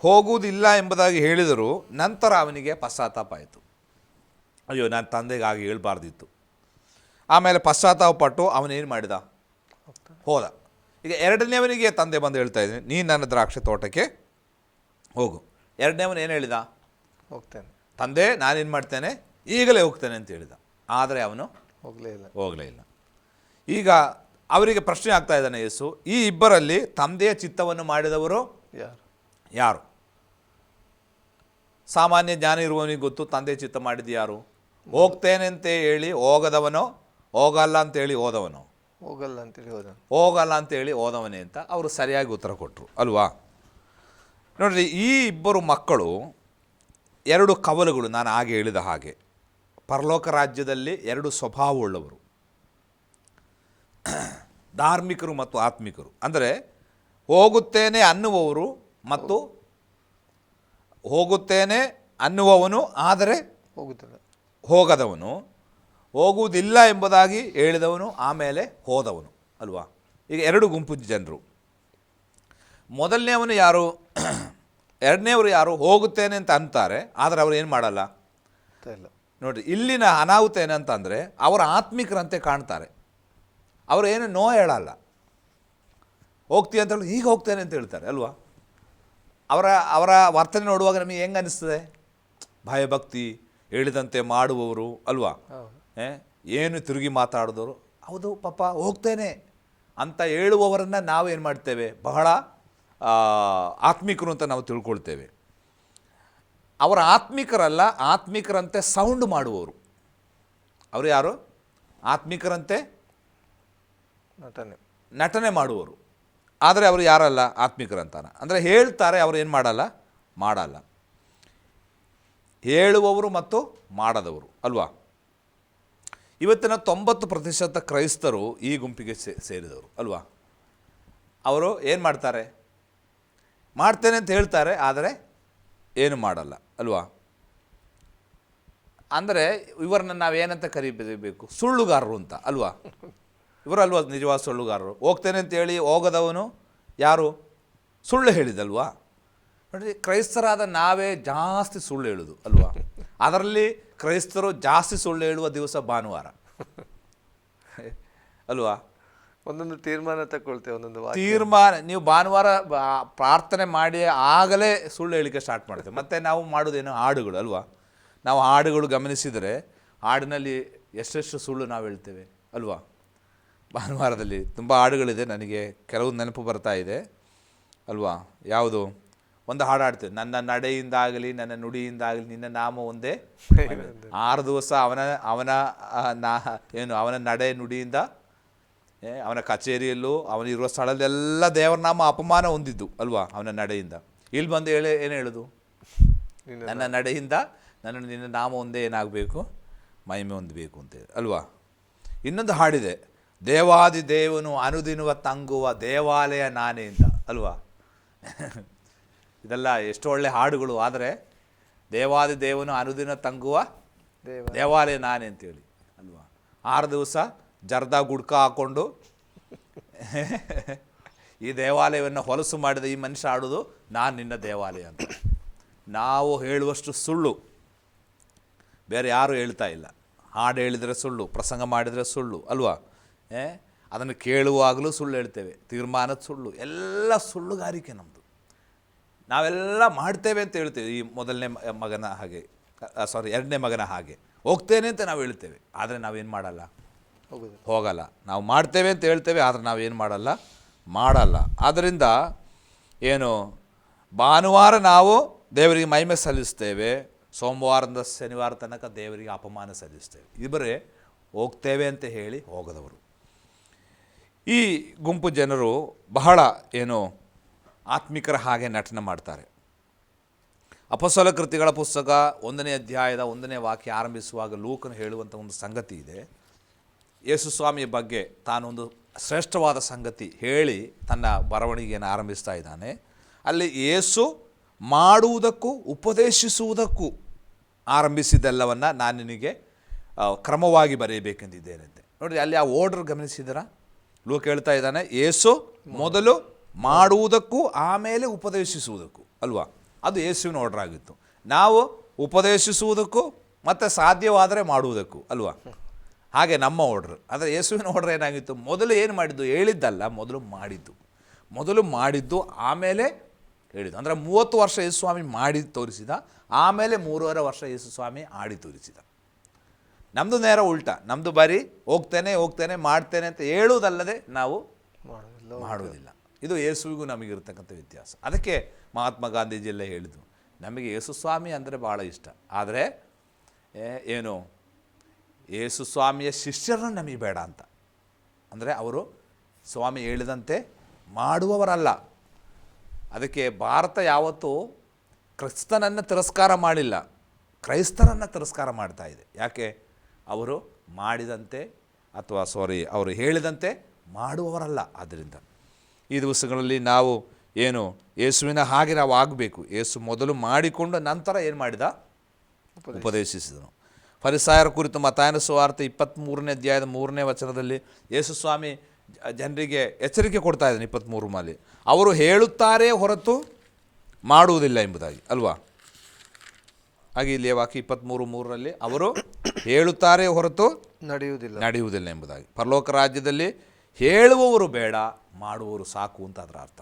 ಹೋಗುವುದಿಲ್ಲ ಎಂಬುದಾಗಿ ಹೇಳಿದರು ನಂತರ ಅವನಿಗೆ ಪಶ್ಚಾತ್ತಾಪ ಆಯಿತು. ಅಯ್ಯೋ ನಾನು ತಂದೆಗೆ ಆಗಿ ಹೇಳ್ಬಾರ್ದಿತ್ತು. ಆಮೇಲೆ ಪಶ್ಚಾತ್ತಾಪ ಪಟ್ಟು ಅವನೇನು ಮಾಡಿದ? ಹೋದ. ಈಗ ಎರಡನೇವನಿಗೆ ತಂದೆ ಬಂದು ಹೇಳ್ತಾ ಇದ್ದೀನಿ ನೀನು ನನ್ನ ದ್ರಾಕ್ಷಿ ತೋಟಕ್ಕೆ ಹೋಗು. ಎರಡನೇವನು ಏನು ಹೇಳಿದ? ಹೋಗ್ತೇನೆ. ತಂದೆ ನಾನೇನು ಮಾಡ್ತೇನೆ? ಈಗಲೇ ಹೋಗ್ತೇನೆ ಅಂತ ಹೇಳಿದ. ಆದರೆ ಅವನು ಹೋಗಲೇ ಇಲ್ಲ. ಹೋಗಲೇ ಇಲ್ಲ. ಈಗ ಅವರಿಗೆ ಪ್ರಶ್ನೆ ಆಗ್ತಾ ಇದ್ದಾನೆ ಯೇಸು ಈ ಇಬ್ಬರಲ್ಲಿ ತಂದೆಯ ಚಿತ್ತವನ್ನು ಮಾಡಿದವರು ಯಾರು? ಯಾರು? ಸಾಮಾನ್ಯ ಜ್ಞಾನ ಇರುವವನಿಗೆ ಗೊತ್ತು ತಂದೆ ಚಿತ್ತ ಮಾಡಿದ್ದು ಯಾರು? ಹೋಗ್ತೇನೆ ಅಂತ ಹೇಳಿ ಹೋಗದವನೋ? ಹೋಗಲ್ಲ ಅಂತೇಳಿ ಹೋದವನೋ? ಹೋಗಲ್ಲ ಅಂತೇಳಿ ಹೋದ. ಹೋಗಲ್ಲ ಅಂತೇಳಿ ಹೋದವನೇ ಅಂತ ಅವರು ಸರಿಯಾಗಿ ಉತ್ತರ ಕೊಟ್ಟರು ಅಲ್ವಾ? ನೋಡಿರಿ ಈ ಇಬ್ಬರು ಮಕ್ಕಳು ಎರಡು ಕವಲುಗಳು ನಾನು ಹಾಗೆ ಹೇಳಿದ ಹಾಗೆ. ಪರಲೋಕ ರಾಜ್ಯದಲ್ಲಿ ಎರಡು ಸ್ವಭಾವವುಳ್ಳವರು. ಧಾರ್ಮಿಕರು ಮತ್ತು ಆತ್ಮಿಕರು. ಅಂದರೆ ಹೋಗುತ್ತೇನೆ ಅನ್ನುವವರು ಮತ್ತು ಹೋಗುತ್ತೇನೆ ಅನ್ನುವವನು ಆದರೆ ಹೋಗುತ್ತದೆ ಹೋಗದವನು ಹೋಗುವುದಿಲ್ಲ ಎಂಬುದಾಗಿ ಹೇಳಿದವನು ಆಮೇಲೆ ಹೋದವನು ಅಲ್ವಾ? ಈಗ ಎರಡು ಗುಂಪು ಜನರು. ಮೊದಲನೇವನು ಯಾರು? ಎರಡನೇವರು ಯಾರು? ಹೋಗುತ್ತೇನೆ ಅಂತ ಅಂತಾರೆ ಆದರೆ ಅವರು ಏನು ಮಾಡಲ್ಲ? ಇಲ್ಲ. ನೋಡಿರಿ ಇಲ್ಲಿನ ಅನಾಹುತ ಏನಂತಂದರೆ ಅವರ ಆತ್ಮಿಕರಂತೆ ಕಾಣ್ತಾರೆ. ಅವರು ಏನು ನೋ ಹೇಳಲ್ಲ. ಹೋಗ್ತೀಯ ಅಂತ ಹೇಳಿ ಈಗ ಹೋಗ್ತೇನೆ ಅಂತ ಹೇಳ್ತಾರೆ ಅಲ್ವಾ? ಅವರ ಅವರ ವರ್ತನೆ ನೋಡುವಾಗ ನಮಗೆ ಹೆಂಗೆ ಅನಿಸ್ತದೆ? ಭಯಭಕ್ತಿ ಹೇಳಿದಂತೆ ಮಾಡುವವರು ಅಲ್ವಾ? ಏನು ತಿರುಗಿ ಮಾತಾಡಿದವರು? ಹೌದು ಪಾಪ ಹೋಗ್ತೇನೆ ಅಂತ ಹೇಳುವವರನ್ನು ನಾವು ಏನು ಮಾಡ್ತೇವೆ? ಬಹಳ ಆತ್ಮಿಕರು ಅಂತ ನಾವು ತಿಳ್ಕೊಳ್ತೇವೆ. ಅವರ ಆತ್ಮಿಕರಲ್ಲ ಆತ್ಮಿಕರಂತೆ ಸೌಂಡ್ ಮಾಡುವವರು. ಅವರು ಯಾರು? ಆತ್ಮಿಕರಂತೆ ನಟನೆ. ನಟನೆ ಮಾಡುವವರು. ಆದರೆ ಅವರು ಯಾರಲ್ಲ? ಆತ್ಮಿಕರಂತಾನ. ಅಂದರೆ ಹೇಳ್ತಾರೆ, ಅವರು ಏನು ಮಾಡಲ್ಲ? ಮಾಡಲ್ಲ. ಹೇಳುವವರು ಮತ್ತು ಮಾಡದವರು, ಅಲ್ವಾ? ಇವತ್ತಿನ ತೊಂಬತ್ತು ಪ್ರತಿಶತ ಕ್ರೈಸ್ತರು ಈ ಗುಂಪಿಗೆ ಸೇರಿದವರು, ಅಲ್ವಾ? ಅವರು ಏನು ಮಾಡ್ತಾರೆ? ಮಾಡ್ತೇನೆ ಅಂತ ಹೇಳ್ತಾರೆ, ಆದರೆ ಏನು ಮಾಡಲ್ಲ, ಅಲ್ವಾ? ಅಂದರೆ ಇವರನ್ನ ನಾವೇನಂತ ಕರಿಬೇಕು ಸುಳ್ಳುಗಾರರು ಅಂತ, ಅಲ್ವಾ? ಇವರಲ್ವಾ ನಿಜವಾದ ಸುಳ್ಳುಗಾರರು. ಹೋಗ್ತೇನೆ ಅಂತೇಳಿ ಹೋಗದವನು ಯಾರು? ಸುಳ್ಳು ಹೇಳಿದಲ್ವಾ? ನೋಡಿ ಕ್ರೈಸ್ತರಾದ ನಾವೇ ಜಾಸ್ತಿ ಸುಳ್ಳು ಹೇಳೋದು ಅಲ್ವಾ? ಅದರಲ್ಲಿ ಕ್ರೈಸ್ತರು ಜಾಸ್ತಿ ಸುಳ್ಳು ಹೇಳುವ ದಿವಸ ಭಾನುವಾರ. ಅಲ್ವಾ? ಒಂದೊಂದು ತೀರ್ಮಾನ ತಗೊಳ್ತೇವೆ ಒಂದೊಂದು ತೀರ್ಮಾನ ನೀವು ಭಾನುವಾರ ಪ್ರಾರ್ಥನೆ ಮಾಡಿ ಆಗಲೇ ಸುಳ್ಳು ಹೇಳಿಕೆ ಸ್ಟಾರ್ಟ್ ಮಾಡ್ತೇವೆ ಮತ್ತು ನಾವು ಮಾಡೋದೇನು? ಹಾಡುಗಳು ಅಲ್ವಾ? ನಾವು ಹಾಡುಗಳು ಗಮನಿಸಿದರೆ ಹಾಡಿನಲ್ಲಿ ಎಷ್ಟೆಷ್ಟು ಸುಳ್ಳು ನಾವು ಹೇಳ್ತೇವೆ ಅಲ್ವಾ? ಭಾನುವಾರದಲ್ಲಿ ತುಂಬ ಹಾಡುಗಳಿದೆ ನನಗೆ ಕೆಲವು ನೆನಪು ಬರ್ತಾ ಇದೆ. ಅಲ್ವಾ? ಯಾವುದು? ಒಂದು ಹಾಡು ಹಾಡ್ತೇವೆ ನನ್ನ ನಡೆಯಿಂದಾಗಲಿ ನನ್ನ ನುಡಿಯಿಂದಾಗಲಿ ನಿನ್ನ ನಾಮ ಒಂದೇ. ಆರು ದಿವಸ ಅವನ ಅವನ ನಾ ಏನು ಅವನ ನಡೆ ನುಡಿಯಿಂದ ಅವನ ಕಚೇರಿಯಲ್ಲೂ ಅವನಿರುವ ಸ್ಥಳದಲ್ಲೆಲ್ಲ ದೇವರ ನಾಮ ಅಪಮಾನ ಹೊಂದಿದ್ದು ಅಲ್ವಾ? ಅವನ ನಡೆಯಿಂದ. ಇಲ್ಲಿ ಬಂದು ಹೇಳಿ ಏನು ಹೇಳೋದು? ನಿನ್ನ ನನ್ನ ನಡೆಯಿಂದ ನನ್ನ ನಿನ್ನ ನಾಮ ಒಂದೇ ಏನಾಗಬೇಕು? ಮಹಿಮೆ ಹೊಂದಬೇಕು ಅಂತೇಳಿ ಅಲ್ವಾ? ಇನ್ನೊಂದು ಹಾಡಿದೆ. ದೇವಾದಿ ದೇವನು ಅನುದಿನವ ತಂಗುವ ದೇವಾಲಯ ನಾನೇ ಅಂತ ಅಲ್ವಾ? ಇದೆಲ್ಲ ಎಷ್ಟು ಒಳ್ಳೆ ಹಾಡುಗಳು ಆದರೆ ದೇವಾದಿ ದೇವನು ಅನುದಿನ ತಂಗುವ ದೇವ ದೇವಾಲಯ ನಾನೇ ಅಂತೇಳಿ ಅಲ್ವಾ? ಆರು ದಿವಸ ಜರ್ದ ಗುಡ್ಕ ಹಾಕ್ಕೊಂಡು ಈ ದೇವಾಲಯವನ್ನು ಹೊಲಸು ಮಾಡಿದ ಈ ಮನುಷ್ಯ ಆಡೋದು ನಾನು ನಿನ್ನ ದೇವಾಲಯ ಅಂತ. ನಾವು ಹೇಳುವಷ್ಟು ಸುಳ್ಳು. ಬೇರೆ ಯಾರೂ ಹೇಳ್ತಾ ಇಲ್ಲ. ಹಾಡು ಹೇಳಿದರೆ ಸುಳ್ಳು ಪ್ರಸಂಗ ಮಾಡಿದರೆ ಸುಳ್ಳು ಅಲ್ವಾ? ಅದನ್ನು ಕೇಳುವಾಗಲೂ ಸುಳ್ಳು ಹೇಳ್ತೇವೆ. ತೀರ್ಮಾನದ ಸುಳ್ಳು. ಎಲ್ಲ ಸುಳ್ಳುಗಾರಿಕೆ ನಮ್ಮದು ನಾವೆಲ್ಲ ಮಾಡ್ತೇವೆ ಅಂತ ಹೇಳ್ತೇವೆ. ಈ ಮೊದಲನೇ ಮಗನ ಹಾಗೆ. ಸಾರಿ ಎರಡನೇ ಮಗನ ಹಾಗೆ. ಹೋಗ್ತೇನೆ ಅಂತ ನಾವು ಹೇಳ್ತೇವೆ. ಆದರೆ ನಾವೇನು ಮಾಡಲ್ಲ? ಹೋಗಲ್ಲ. ನಾವು ಮಾಡ್ತೇವೆ ಅಂತ ಹೇಳ್ತೇವೆ ಆದರೆ ನಾವೇನು ಮಾಡಲ್ಲ? ಮಾಡಲ್ಲ. ಆದ್ದರಿಂದ ಏನು ಭಾನುವಾರ ನಾವು ದೇವರಿಗೆ ಮಹಿಮೆ ಸಲ್ಲಿಸ್ತೇವೆ. ಸೋಮವಾರದಿಂದ ಶನಿವಾರ ತನಕ ದೇವರಿಗೆ ಅಪಮಾನ ಸಲ್ಲಿಸ್ತೇವೆ. ಇಬ್ಬರೇ ಹೋಗ್ತೇವೆ ಅಂತ ಹೇಳಿ ಹೋಗದವರು. ಈ ಗುಂಪು ಜನರು ಬಹಳ ಏನು ಆತ್ಮಿಕರ ಹಾಗೆ ನಟನೆ ಮಾಡ್ತಾರೆ. ಅಪಸಲ ಕೃತಿಗಳ ಪುಸ್ತಕ ಒಂದನೇ ಅಧ್ಯಾಯದ ಒಂದನೇ ವಾಕ್ಯ ಆರಂಭಿಸುವಾಗ ಲೂಕನು ಹೇಳುವಂಥ ಒಂದು ಸಂಗತಿ ಇದೆ. ಯೇಸುಸ್ವಾಮಿಯ ಬಗ್ಗೆ ತಾನೊಂದು ಶ್ರೇಷ್ಠವಾದ ಸಂಗತಿ ಹೇಳಿ ತನ್ನ ಬರವಣಿಗೆಯನ್ನು ಆರಂಭಿಸ್ತಾ ಇದ್ದಾನೆ. ಅಲ್ಲಿ ಯೇಸು ಮಾಡುವುದಕ್ಕೂ ಉಪದೇಶಿಸುವುದಕ್ಕೂ ಆರಂಭಿಸಿದ್ದೆಲ್ಲವನ್ನು ನಾನು ನಿನಗೆ ಕ್ರಮವಾಗಿ ಬರೆಯಬೇಕೆಂದಿದ್ದೇನೆ ನೋಡಿ ಅಲ್ಲಿ ಆ ಓರ್ಡರ್ ಗಮನಿಸಿದರಾ? ಲೂಕ್ ಹೇಳ್ತಾ ಇದ್ದಾನೆ ಯೇಸು ಮೊದಲು ಮಾಡುವುದಕ್ಕೂ ಆಮೇಲೆ ಉಪದೇಶಿಸುವುದಕ್ಕೂ, ಅಲ್ವಾ? ಅದು ಯೇಸುವಿನ ಆರ್ಡರ್ ಆಗಿತ್ತು. ನಾವು ಉಪದೇಶಿಸುವುದಕ್ಕೂ ಮತ್ತು ಸಾಧ್ಯವಾದರೆ ಮಾಡುವುದಕ್ಕೂ, ಅಲ್ವಾ? ಹಾಗೆ ನಮ್ಮ ಆರ್ಡ್ರ್ ಅಂದರೆ ಯೇಸುವಿನ ಆರ್ಡ್ರ್ ಏನಾಗಿತ್ತು? ಮೊದಲು ಏನು ಮಾಡಿದ್ದು? ಹೇಳಿದ್ದಲ್ಲ, ಮೊದಲು ಮಾಡಿದ್ದು. ಮೊದಲು ಮಾಡಿದ್ದು, ಆಮೇಲೆ ಹೇಳಿದ್ದು. ಅಂದರೆ ಮೂವತ್ತು ವರ್ಷ ಯೇಸು ಸ್ವಾಮಿ ಮಾಡಿ ತೋರಿಸಿದ, ಆಮೇಲೆ ಮೂರುವರೆ ವರ್ಷ ಯೇಸು ಸ್ವಾಮಿ ಆಡಿ ತೋರಿಸಿದ. ನಮ್ಮದು ನೇರ ಉಲ್ಟಾ ನಮ್ಮದು ಬರೀ ಹೋಗ್ತೇನೆ ಹೋಗ್ತೇನೆ ಮಾಡ್ತೇನೆ ಅಂತ ಹೇಳುವುದಲ್ಲದೆ ನಾವು ಮಾಡುವುದಿಲ್ಲ. ಇದು ಯೇಸುವಿಗೂ ನಮಗಿರ್ತಕ್ಕಂಥ ವ್ಯತ್ಯಾಸ. ಅದಕ್ಕೆ ಮಹಾತ್ಮ ಗಾಂಧೀಜಿಯಲ್ಲೇ ಹೇಳಿದ್ದು ನಮಗೆ ಯೇಸುಸ್ವಾಮಿ ಅಂದರೆ ಭಾಳ ಇಷ್ಟ. ಆದರೆ ಏನು ಯೇಸುಸ್ವಾಮಿಯ ಶಿಷ್ಯರನ್ನು ನಮಗೆ ಬೇಡ ಅಂತ. ಅಂದರೆ ಅವರು ಸ್ವಾಮಿ ಹೇಳಿದಂತೆ ಮಾಡುವವರಲ್ಲ. ಅದಕ್ಕೆ ಭಾರತ ಯಾವತ್ತೂ ಕ್ರಿಸ್ತನನ್ನು ತಿರಸ್ಕಾರ ಮಾಡಿಲ್ಲ ಕ್ರೈಸ್ತರನ್ನು ತಿರಸ್ಕಾರ ಮಾಡ್ತಾ ಇದೆ. ಯಾಕೆ? ಅವರು ಮಾಡಿದಂತೆ ಅಥವಾ ಸಾರಿ ಅವರು ಹೇಳಿದಂತೆ ಮಾಡುವವರಲ್ಲ ಆದ್ದರಿಂದ ಈ ದಿವಸಗಳಲ್ಲಿ ನಾವು ಏನು ಯೇಸುವಿನ ಹಾಗೆ ನಾವು ಆಗಬೇಕು. ಯೇಸು ಮೊದಲು ಮಾಡಿಕೊಂಡು ನಂತರ ಏನು ಮಾಡಿದ? ಉಪದೇಶಿಸಿದನು. ಫರಿಸಾಯರ ಕುರಿತು ಮತಾಯನ ಸುವಾರ್ತೆ ಇಪ್ಪತ್ತ್ಮೂರನೇ ಅಧ್ಯಾಯದ ಮೂರನೇ ವಚನದಲ್ಲಿ ಯೇಸು ಸ್ವಾಮಿ ಜನರಿಗೆ ಎಚ್ಚರಿಕೆ ಕೊಡ್ತಾ ಇದ್ದಾನೆ ಇಪ್ಪತ್ತ್ಮೂರು ಮಾಲಿ. ಅವರು ಹೇಳುತ್ತಾರೆ ಹೊರತು ಮಾಡುವುದಿಲ್ಲ ಎಂಬುದಾಗಿ ಅಲ್ವಾ? ಹಾಗೆ ಇಲ್ಲಿ ವಾಕ್ಯ ಇಪ್ಪತ್ತ್ಮೂರು ಮೂರರಲ್ಲಿ ಅವರು ಹೇಳುತ್ತಾರೆ ಹೊರತು ನಡೆಯುವುದಿಲ್ಲ. ನಡೆಯುವುದಿಲ್ಲ ಎಂಬುದಾಗಿ. ಪರಲೋಕ ರಾಜ್ಯದಲ್ಲಿ ಹೇಳುವವರು ಬೇಡ ಮಾಡುವವರು ಸಾಕು ಅಂತ ಅದರ ಅರ್ಥ.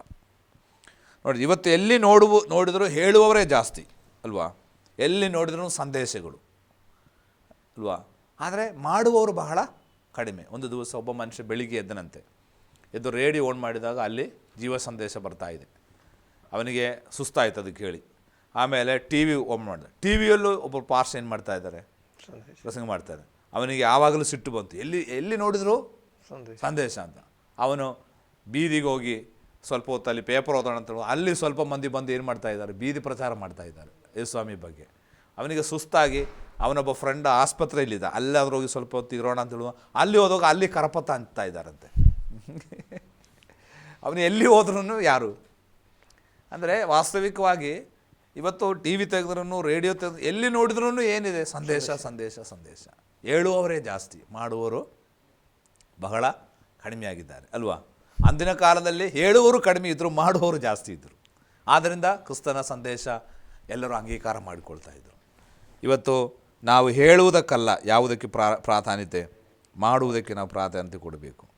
ನೋಡಿ ಇವತ್ತು ಎಲ್ಲಿ ನೋಡುವ ನೋಡಿದರೂ ಹೇಳುವವರೇ ಜಾಸ್ತಿ ಅಲ್ವಾ? ಎಲ್ಲಿ ನೋಡಿದ್ರೂ ಸಂದೇಶಗಳು ಅಲ್ವಾ? ಆದರೆ ಮಾಡುವವರು ಬಹಳ ಕಡಿಮೆ. ಒಂದು ದಿವಸ ಒಬ್ಬ ಮನುಷ್ಯ ಬೆಳಿಗ್ಗೆ ಎದ್ದನಂತೆ ಎದ್ದು ರೇಡಿಯೋ ಓನ್ ಮಾಡಿದಾಗ ಅಲ್ಲಿ ಜೀವ ಸಂದೇಶ ಬರ್ತಾ ಇದೆ. ಅವನಿಗೆ ಸುಸ್ತಾಯ್ತು ಅದು ಕೇಳಿ. ಆಮೇಲೆ ಟಿ ವಿ ಓಪನ್ ಮಾಡಿದೆ ಟಿ ವಿಯಲ್ಲೂ ಒಬ್ಬರು ಪಾರ್ಸ್ ಏನು ಮಾಡ್ತಾ ಇದ್ದಾರೆ? ಪ್ರಸಂಗ ಮಾಡ್ತಾರೆ ಅವನಿಗೆ ಯಾವಾಗಲೂ ಸಿಟ್ಟು ಬಂತು. ಎಲ್ಲಿ ಎಲ್ಲಿ ನೋಡಿದ್ರು? ಸಂದೇಶ. ಸಂದೇಶ ಅಂತ. ಅವನು ಬೀದಿಗೆ ಹೋಗಿ ಸ್ವಲ್ಪ ಹೊತ್ತಲ್ಲಿ ಪೇಪರ್ ಓದೋಣ ಅಂತ ಅಲ್ಲಿ ಸ್ವಲ್ಪ ಮಂದಿ ಬಂದು ಏನು ಮಾಡ್ತಾ ಇದ್ದಾರೆ? ಬೀದಿ ಪ್ರಚಾರ ಮಾಡ್ತಾ ಇದ್ದಾರೆ ಯೇಸುಸ್ವಾಮಿ ಬಗ್ಗೆ. ಅವನಿಗೆ ಸುಸ್ತಾಗಿ ಅವನೊಬ್ಬ ಫ್ರೆಂಡ್ ಆಸ್ಪತ್ರೆಯಲ್ಲಿದ್ದ. ಅಲ್ಲಾದ್ರೂ ಹೋಗಿ ಸ್ವಲ್ಪ ಹೊತ್ತು ಇರೋಣ ಅಂತ ಹೇಳುವ. ಅಲ್ಲಿ ಹೋದಾಗ ಅಲ್ಲಿ ಕರಪತ ಅಂತ ಇದ್ದಾರಂತೆ. ಅವನು ಎಲ್ಲಿ ಹೋದ್ರೂ ಯಾರು? ಅಂದರೆ ವಾಸ್ತವಿಕವಾಗಿ ಇವತ್ತು ಟಿ ವಿ ತೆಗೆದ್ರೂ ರೇಡಿಯೋ ತೆಗೆದು ಎಲ್ಲಿ ನೋಡಿದ್ರೂ ಏನಿದೆ? ಸಂದೇಶ ಸಂದೇಶ. ಸಂದೇಶ ಹೇಳುವವರೇ ಜಾಸ್ತಿ ಮಾಡುವವರು ಬಹಳ ಕಡಿಮೆ ಆಗಿದ್ದಾರೆ ಅಲ್ವಾ? ಅಂದಿನ ಕಾಲದಲ್ಲಿ ಹೇಳುವವರು ಕಡಿಮೆ ಇದ್ದರು ಮಾಡುವವರು ಜಾಸ್ತಿ ಇದ್ದರು ಆದ್ದರಿಂದ ಕ್ರಿಸ್ತನ ಸಂದೇಶ ಎಲ್ಲರೂ ಅಂಗೀಕಾರ ಮಾಡಿಕೊಳ್ತಾ ಇದ್ದರು ಇವತ್ತು ನಾವು ಹೇಳುವುದಕ್ಕಲ್ಲ ಯಾವುದಕ್ಕೆ ಪ್ರಾ ಪ್ರಾಧಾನ್ಯತೆ? ಮಾಡುವುದಕ್ಕೆ ನಾವು ಪ್ರಾಧಾನ್ಯತೆ ಕೊಡಬೇಕು.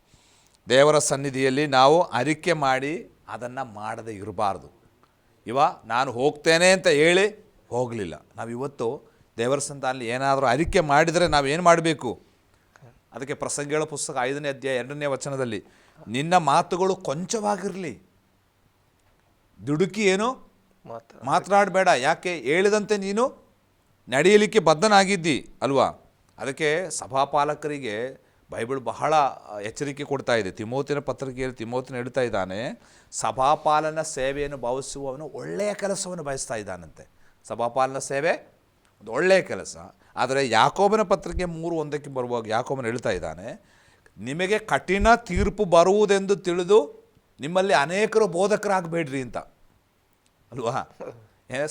ದೇವರ ಸನ್ನಿಧಿಯಲ್ಲಿ ನಾವು ಅರಿಕೆ ಮಾಡಿ ಅದನ್ನು ಮಾಡದೇ ಇರಬಾರ್ದು. ಇವ ನಾನು ಹೋಗ್ತೇನೆ ಅಂತ ಹೇಳಿ ಹೋಗಲಿಲ್ಲ. ನಾವು ಇವತ್ತು ದೇವರ ಸಂತಾನಲ್ಲಿ ಏನಾದರೂ ಅರಿಕೆ ಮಾಡಿದರೆ ನಾವೇನು ಮಾಡಬೇಕು? ಅದಕ್ಕೆ ಪ್ರಸಂಗಗಳ ಪುಸ್ತಕ ಐದನೇ ಅಧ್ಯಾಯ ಎರಡನೇ ವಚನದಲ್ಲಿ ನಿನ್ನ ಮಾತುಗಳು ಕೊಂಚವಾಗಿರಲಿ. ದುಡುಕಿ ಏನು? ಮಾತನಾಡಬೇಡ. ಯಾಕೆ? ಹೇಳಿದಂತೆ ನೀನು ನಡೆಯಲಿಕ್ಕೆ ಬದ್ಧನಾಗಿದ್ದಿ ಅಲ್ವಾ? ಅದಕ್ಕೆ ಸಭಾಪಾಲಕರಿಗೆ ಬೈಬಲ್ ಬಹಳ ಎಚ್ಚರಿಕೆ ಕೊಡ್ತಾ ಇದೆ. ತಿಮೋತಿನ ಪತ್ರಿಕೆಯಲ್ಲಿ ತಿಮೋತಿನ ಹೇಳ್ತಾ ಇದ್ದಾನೆ, ಸಭಾಪಾಲನ ಸೇವೆಯನ್ನು ಭಾವಿಸುವವನು ಒಳ್ಳೆಯ ಕೆಲಸವನ್ನು ಬಯಸ್ತಾ ಇದ್ದಾನಂತೆ. ಸಭಾಪಾಲನ ಸೇವೆ ಒಂದು ಒಳ್ಳೆಯ ಕೆಲಸ. ಆದರೆ ಯಾಕೋಬನ ಪತ್ರಿಕೆ ಮೂರು ಒಂದಕ್ಕೆ ಬರುವಾಗ ಯಾಕೋಬನ ಹೇಳ್ತಾ ಇದ್ದಾನೆ, ನಿಮಗೆ ಕಠಿಣ ತೀರ್ಪು ಬರುವುದೆಂದು ತಿಳಿದು ನಿಮ್ಮಲ್ಲಿ ಅನೇಕರು ಬೋಧಕರಾಗಬೇಡ್ರಿ ಅಂತ. ಅಲ್ವಾ?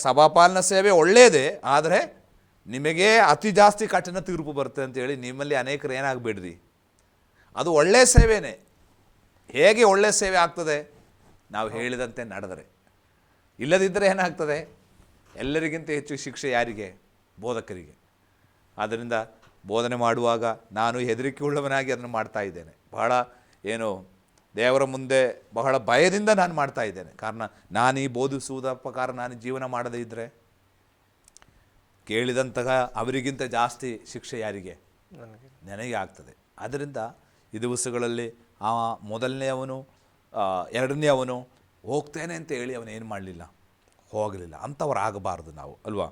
ಸಭಾಪಾಲನ ಸೇವೆ ಒಳ್ಳೆಯದೇ, ಆದರೆ ನಿಮಗೆ ಅತಿ ಜಾಸ್ತಿ ಕಠಿಣ ತೀರ್ಪು ಬರುತ್ತೆ ಅಂತೇಳಿ ನಿಮ್ಮಲ್ಲಿ ಅನೇಕರು ಏನಾಗಬೇಡ್ರಿ? ಅದು ಒಳ್ಳೆಯ ಸೇವೆನೇ. ಹೇಗೆ ಒಳ್ಳೆಯ ಸೇವೆ ಆಗ್ತದೆ? ನಾವು ಹೇಳಿದಂತೆ ನಡೆದರೆ. ಇಲ್ಲದಿದ್ದರೆ ಏನಾಗ್ತದೆ? ಎಲ್ಲರಿಗಿಂತ ಹೆಚ್ಚು ಶಿಕ್ಷೆ ಯಾರಿಗೆ? ಬೋಧಕರಿಗೆ. ಆದ್ದರಿಂದ ಬೋಧನೆ ಮಾಡುವಾಗ ನಾನು ಹೆದರಿಕೆ ಉಳ್ಳವನಾಗಿ ಅದನ್ನು ಮಾಡ್ತಾ ಇದ್ದೇನೆ. ಬಹಳ ಏನು ದೇವರ ಮುಂದೆ ಬಹಳ ಭಯದಿಂದ ನಾನು ಮಾಡ್ತಾ ಇದ್ದೇನೆ. ಕಾರಣ ನಾನು ಈ ಬೋಧಿಸುವುದ ಪ್ರಕಾರ ನಾನು ಜೀವನ ಮಾಡದೇ ಇದ್ದರೆ ಕೇಳಿದಂತಹ ಅವರಿಗಿಂತ ಜಾಸ್ತಿ ಶಿಕ್ಷೆ ಯಾರಿಗೆ? ನನಗೆ. ನನಗೆ ಆಗ್ತದೆ. ಆದ್ದರಿಂದ ಈ ದಿವಸಗಳಲ್ಲಿ ಆ ಮೊದಲನೇ ಅವನು ಎರಡನೇ ಅವನು ಹೋಗ್ತೇನೆ ಅಂತ ಹೇಳಿ ಅವನು ಏನು ಮಾಡಲಿಲ್ಲ ಹೋಗಲಿಲ್ಲ. ಅಂಥವ್ರು ಆಗಬಾರ್ದು ನಾವು ಅಲ್ವಾ?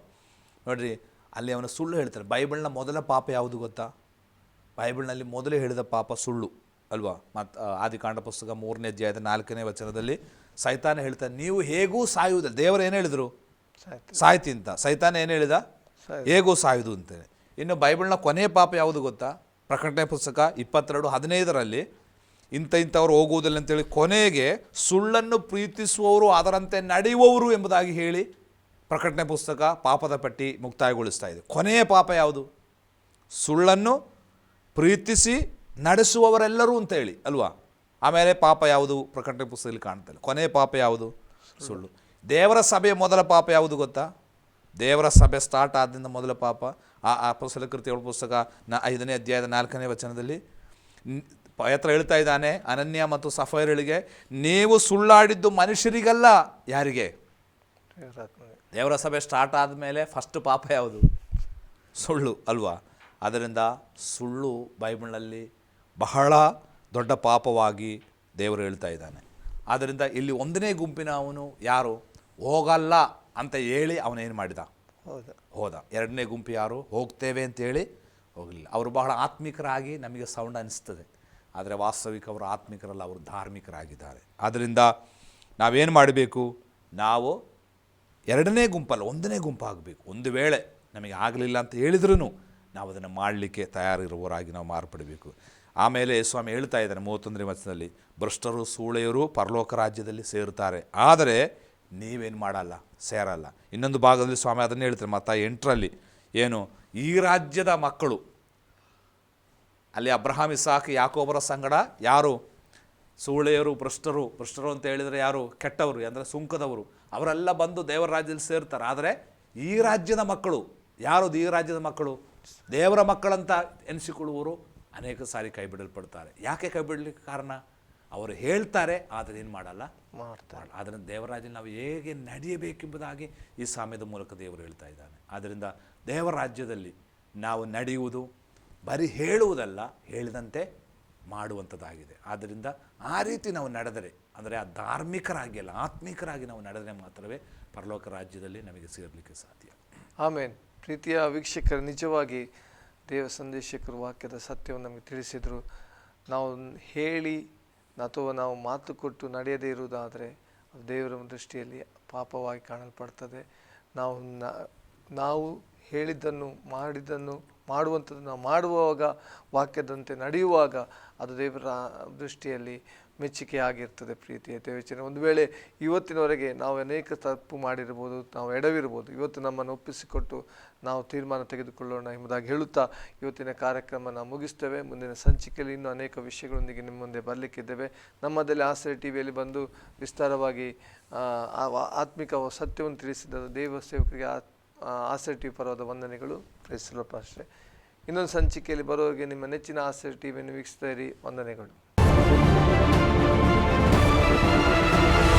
ನೋಡಿರಿ ಅಲ್ಲಿ ಅವನು ಸುಳ್ಳು ಹೇಳ್ತಾರೆ ಬೈಬಲ್ನ ಮೊದಲ ಪಾಪ ಯಾವುದು ಗೊತ್ತಾ? ಬೈಬಲ್ನಲ್ಲಿ ಮೊದಲು ಹೇಳಿದ ಪಾಪ ಸುಳ್ಳು ಅಲ್ವಾ? ಮತ್ತು ಆದಿಕಾಂಡ ಪುಸ್ತಕ ಮೂರನೇ ಅಧ್ಯಾಯದ ನಾಲ್ಕನೇ ವಚನದಲ್ಲಿ ಸೈತಾನ ಹೇಳ್ತಾನೆ ನೀವು ಹೇಗೂ ಸಾಯುವುದಿಲ್ಲ. ದೇವರು ಏನು ಹೇಳಿದರು? ಸಾಯ್ತು. ಸಾಯ್ತಿ ಅಂತ. ಸೈತಾನ ಏನು ಹೇಳಿದ? ಹೇಗೂ ಸಾಯುವುದು ಅಂತೇಳಿ. ಇನ್ನು ಬೈಬಲ್ನ ಕೊನೆಯ ಪಾಪ ಯಾವುದು ಗೊತ್ತಾ? ಪ್ರಕಟಣೆ ಪುಸ್ತಕ ಇಪ್ಪತ್ತೆರಡು, ಹದಿನೈದರಲ್ಲಿ ಇಂಥ ಇಂಥವ್ರು ಹೋಗುವುದಿಲ್ಲ ಅಂತೇಳಿ ಕೊನೆಗೆ ಸುಳ್ಳನ್ನು ಪ್ರೀತಿಸುವವರು ಅದರಂತೆ ನಡೆಯುವವರು ಎಂಬುದಾಗಿ ಹೇಳಿ ಪ್ರಕಟಣೆ ಪುಸ್ತಕ ಪಾಪದ ಪಟ್ಟಿ ಮುಕ್ತಾಯಗೊಳಿಸ್ತಾ ಇದೆ. ಕೊನೆಯ ಪಾಪ ಯಾವುದು? ಸುಳ್ಳನ್ನು ಪ್ರೀತಿಸಿ ನಡೆಸುವವರೆಲ್ಲರೂ ಅಂತ ಹೇಳಿ, ಅಲ್ವಾ? ಆಮೇಲೆ ಪಾಪ ಯಾವುದು? ಪ್ರಕಟಣೆ ಪುಸ್ತಕದಲ್ಲಿ ಕಾಣ್ತಲ್ಲ ಕೊನೆಯ ಪಾಪ ಯಾವುದು? ಸುಳ್ಳು. ದೇವರ ಸಭೆಯ ಮೊದಲ ಪಾಪ ಯಾವುದು ಗೊತ್ತಾ? ದೇವರ ಸಭೆ ಸ್ಟಾರ್ಟ್ ಆದ್ದರಿಂದ ಮೊದಲ ಪಾಪ ಆ ಪುಸ್ತಕ ಕೃತಿಗಳ ಪುಸ್ತಕ ನ ಐದನೇ ಅಧ್ಯಾಯದ ನಾಲ್ಕನೇ ವಚನದಲ್ಲಿ ಪಯತ್ರ ಹೇಳ್ತಾ ಇದ್ದಾನೆ, ಅನನ್ಯ ಮತ್ತು ಸಫೈರ್ಗಳಿಗೆ ನೀವು ಸುಳ್ಳಾಡಿದ್ದು ಮನುಷ್ಯರಿಗಲ್ಲ. ಯಾರಿಗೆ? ದೇವರ ಸಭೆ ಸ್ಟಾರ್ಟ್ ಆದಮೇಲೆ ಫಸ್ಟ್ ಪಾಪ ಯಾವುದು? ಸುಳ್ಳು ಅಲ್ವಾ? ಅದರಿಂದ ಸುಳ್ಳು ಬೈಬಲ್ನಲ್ಲಿ ಬಹಳ ದೊಡ್ಡ ಪಾಪವಾಗಿ ದೇವರು ಹೇಳ್ತಾ ಇದ್ದಾನೆ. ಆದ್ದರಿಂದ ಇಲ್ಲಿ ಒಂದನೇ ಗುಂಪಿನ ಅವನು ಯಾರು? ಹೋಗಲ್ಲ ಅಂತ ಹೇಳಿ ಅವನೇನು ಮಾಡಿದ? ಹೌದಾ. ಹೋದ. ಎರಡನೇ ಗುಂಪು ಯಾರು? ಹೋಗ್ತೇವೆ ಅಂತೇಳಿ ಹೋಗಲಿಲ್ಲ. ಅವರು ಬಹಳ ಆತ್ಮಿಕರಾಗಿ ನಮಗೆ ಸೌಂಡ್ ಅನಿಸ್ತದೆ. ಆದರೆ ವಾಸ್ತವಿಕ ಅವರು ಆತ್ಮಿಕರಲ್ಲ, ಅವರು ಧಾರ್ಮಿಕರಾಗಿದ್ದಾರೆ. ಆದ್ದರಿಂದ ನಾವೇನು ಮಾಡಬೇಕು? ನಾವು ಎರಡನೇ ಗುಂಪಲ್ಲ, ಒಂದನೇ ಗುಂಪಾಗಬೇಕು ಒಂದು ವೇಳೆ ನಮಗೆ ಆಗಲಿಲ್ಲ ಅಂತ ಹೇಳಿದ್ರೂ ನಾವು ಅದನ್ನು ಮಾಡಲಿಕ್ಕೆ ತಯಾರಿರುವವರಾಗಿ ನಾವು ಮಾರ್ಪಡಬೇಕು. ಆಮೇಲೆ ಸ್ವಾಮಿ ಹೇಳ್ತಾ ಇದ್ದಾನೆ ಮೂವತ್ತೊಂದನೇ ವಚನದಲ್ಲಿ, ಭ್ರಷ್ಟರು, ಸೂಳೆಯರು ಪರಲೋಕ ರಾಜ್ಯದಲ್ಲಿ ಸೇರುತ್ತಾರೆ. ಆದರೆ ನೀವೇನು ಮಾಡಲ್ಲ, ಸೇರಲ್ಲ. ಇನ್ನೊಂದು ಭಾಗದಲ್ಲಿ ಸ್ವಾಮಿ ಅದನ್ನು ಹೇಳ್ತಾರೆ, ಮತ್ತು ಎಂಟರಲ್ಲಿ ಏನು, ಈ ರಾಜ್ಯದ ಮಕ್ಕಳು, ಅಲ್ಲಿ ಅಬ್ರಹಾಮ್, ಇಸಾಕ್, ಯಾಕೋಬರ ಸಂಗಡ ಯಾರು? ಸೂಳೆಯರು ಭ್ರಷ್ಟರು ಭ್ರಷ್ಟರು ಅಂತ ಹೇಳಿದರೆ ಯಾರು? ಕೆಟ್ಟವರು, ಅಂದರೆ ಸುಂಕದವರು. ಅವರೆಲ್ಲ ಬಂದು ದೇವರ ರಾಜ್ಯದಲ್ಲಿ ಸೇರ್ತಾರೆ. ಆದರೆ ಈ ರಾಜ್ಯದ ಮಕ್ಕಳು, ಯಾರು ಈ ರಾಜ್ಯದ ಮಕ್ಕಳು? ದೇವರ ಮಕ್ಕಳಂತ ಎನಿಸಿಕೊಳ್ಳುವವರು ಅನೇಕ ಸಾರಿ ಕೈಬಿಡಲ್ಪಡ್ತಾರೆ. ಯಾಕೆ ಕೈಬಿಡಲಿಕ್ಕೆ ಕಾರಣ? ಅವರು ಹೇಳ್ತಾರೆ ಆದರೆ ಏನು ಮಾಡಲ್ಲ? ಮಾಡ್ತಾರೆ. ಆದ್ದರಿಂದ ದೇವರಾಜನ ನಾವು ಹೇಗೆ ನಡೆಯಬೇಕೆಂಬುದಾಗಿ ಈ ಸಾಮ್ಯದ ಮೂಲಕ ದೇವರು ಹೇಳ್ತಾ ಇದ್ದಾನೆ. ಆದ್ದರಿಂದ ದೇವರಾಜ್ಯದಲ್ಲಿ ನಾವು ನಡೆಯುವುದು ಬರೀ ಹೇಳುವುದಲ್ಲ ಹೇಳಿದಂತೆ ಮಾಡುವಂಥದ್ದಾಗಿದೆ. ಆದ್ದರಿಂದ ಆ ರೀತಿ ನಾವು ನಡೆದರೆ ಅಂದರೆ ಆ ಧಾರ್ಮಿಕರಾಗಿ ಅಲ್ಲ ಆತ್ಮಿಕರಾಗಿ ನಾವು ನಡೆದರೆ ಮಾತ್ರವೇ ಪರಲೋಕ ರಾಜ್ಯದಲ್ಲಿ ನಮಗೆ ಸೇರಲಿಕ್ಕೆ ಸಾಧ್ಯ. ಆಮೇಲೆ ಪ್ರೀತಿಯ ವೀಕ್ಷಕರು ನಿಜವಾಗಿ ದೇವ ಸಂದೇಶಕರು ವಾಕ್ಯದ ಸತ್ಯವನ್ನು ನಮಗೆ ತಿಳಿಸಿದರು. ನಾವು ಹೇಳಿ ಅಥವಾ ನಾವು ಮಾತು ಕೊಟ್ಟು ನಡೆಯದೇ ಇರುವುದಾದರೆ ದೇವರ ದೃಷ್ಟಿಯಲ್ಲಿ ಪಾಪವಾಗಿ ಕಾಣಲ್ಪಡ್ತದೆ. ನಾವು ನಾವು ಹೇಳಿದ್ದನ್ನು ಮಾಡಿದ್ದನ್ನು ಮಾಡುವಂಥದ್ದು ನಾವು ಮಾಡುವಾಗ ವಾಕ್ಯದಂತೆ ನಡೆಯುವಾಗ ಅದು ದೇವರ ದೃಷ್ಟಿಯಲ್ಲಿ ಮೆಚ್ಚುಗೆ ಆಗಿರ್ತದೆ ಪ್ರೀತಿಯ ದೇವಚನೆ ಒಂದು ವೇಳೆ ಇವತ್ತಿನವರೆಗೆ ನಾವು ಅನೇಕ ತಪ್ಪು ಮಾಡಿರ್ಬೋದು, ನಾವು ಎಡವಿರ್ಬೋದು, ಇವತ್ತು ನಮ್ಮನ್ನು ಒಪ್ಪಿಸಿಕೊಟ್ಟು ನಾವು ತೀರ್ಮಾನ ತೆಗೆದುಕೊಳ್ಳೋಣ ಎಂಬುದಾಗಿ ಹೇಳುತ್ತಾ ಇವತ್ತಿನ ಕಾರ್ಯಕ್ರಮ ನಾವು ಮುಗಿಸ್ತೇವೆ. ಮುಂದಿನ ಸಂಚಿಕೆಯಲ್ಲಿ ಇನ್ನೂ ಅನೇಕ ವಿಷಯಗಳೊಂದಿಗೆ ನಿಮ್ಮ ಮುಂದೆ ಬರಲಿಕ್ಕಿದ್ದೇವೆ ನಮ್ಮದಲ್ಲಿ ಆಸರೆ ಟಿ ವಿಯಲ್ಲಿ ಬಂದು ವಿಸ್ತಾರವಾಗಿ ಆತ್ಮಿಕ ಸತ್ಯವನ್ನು ತಿಳಿಸಿದ ದೇವ ಸೇವಕರಿಗೆ ಆಸರೆ ಟಿ ಪರವಾದ ವಂದನೆಗಳು. ಕ್ರೈಸ್ತಲ ಅಷ್ಟೇ. ಇನ್ನೊಂದು ಸಂಚಿಕೆಯಲ್ಲಿ ಬರೋರಿಗೆ ನಿಮ್ಮ ನೆಚ್ಚಿನ ಆಸರೆ ಟಿವಿಯನ್ನು ವೀಕ್ಷಿಸ್ತಾ ಇರಿ. ವಂದನೆಗಳು. 何?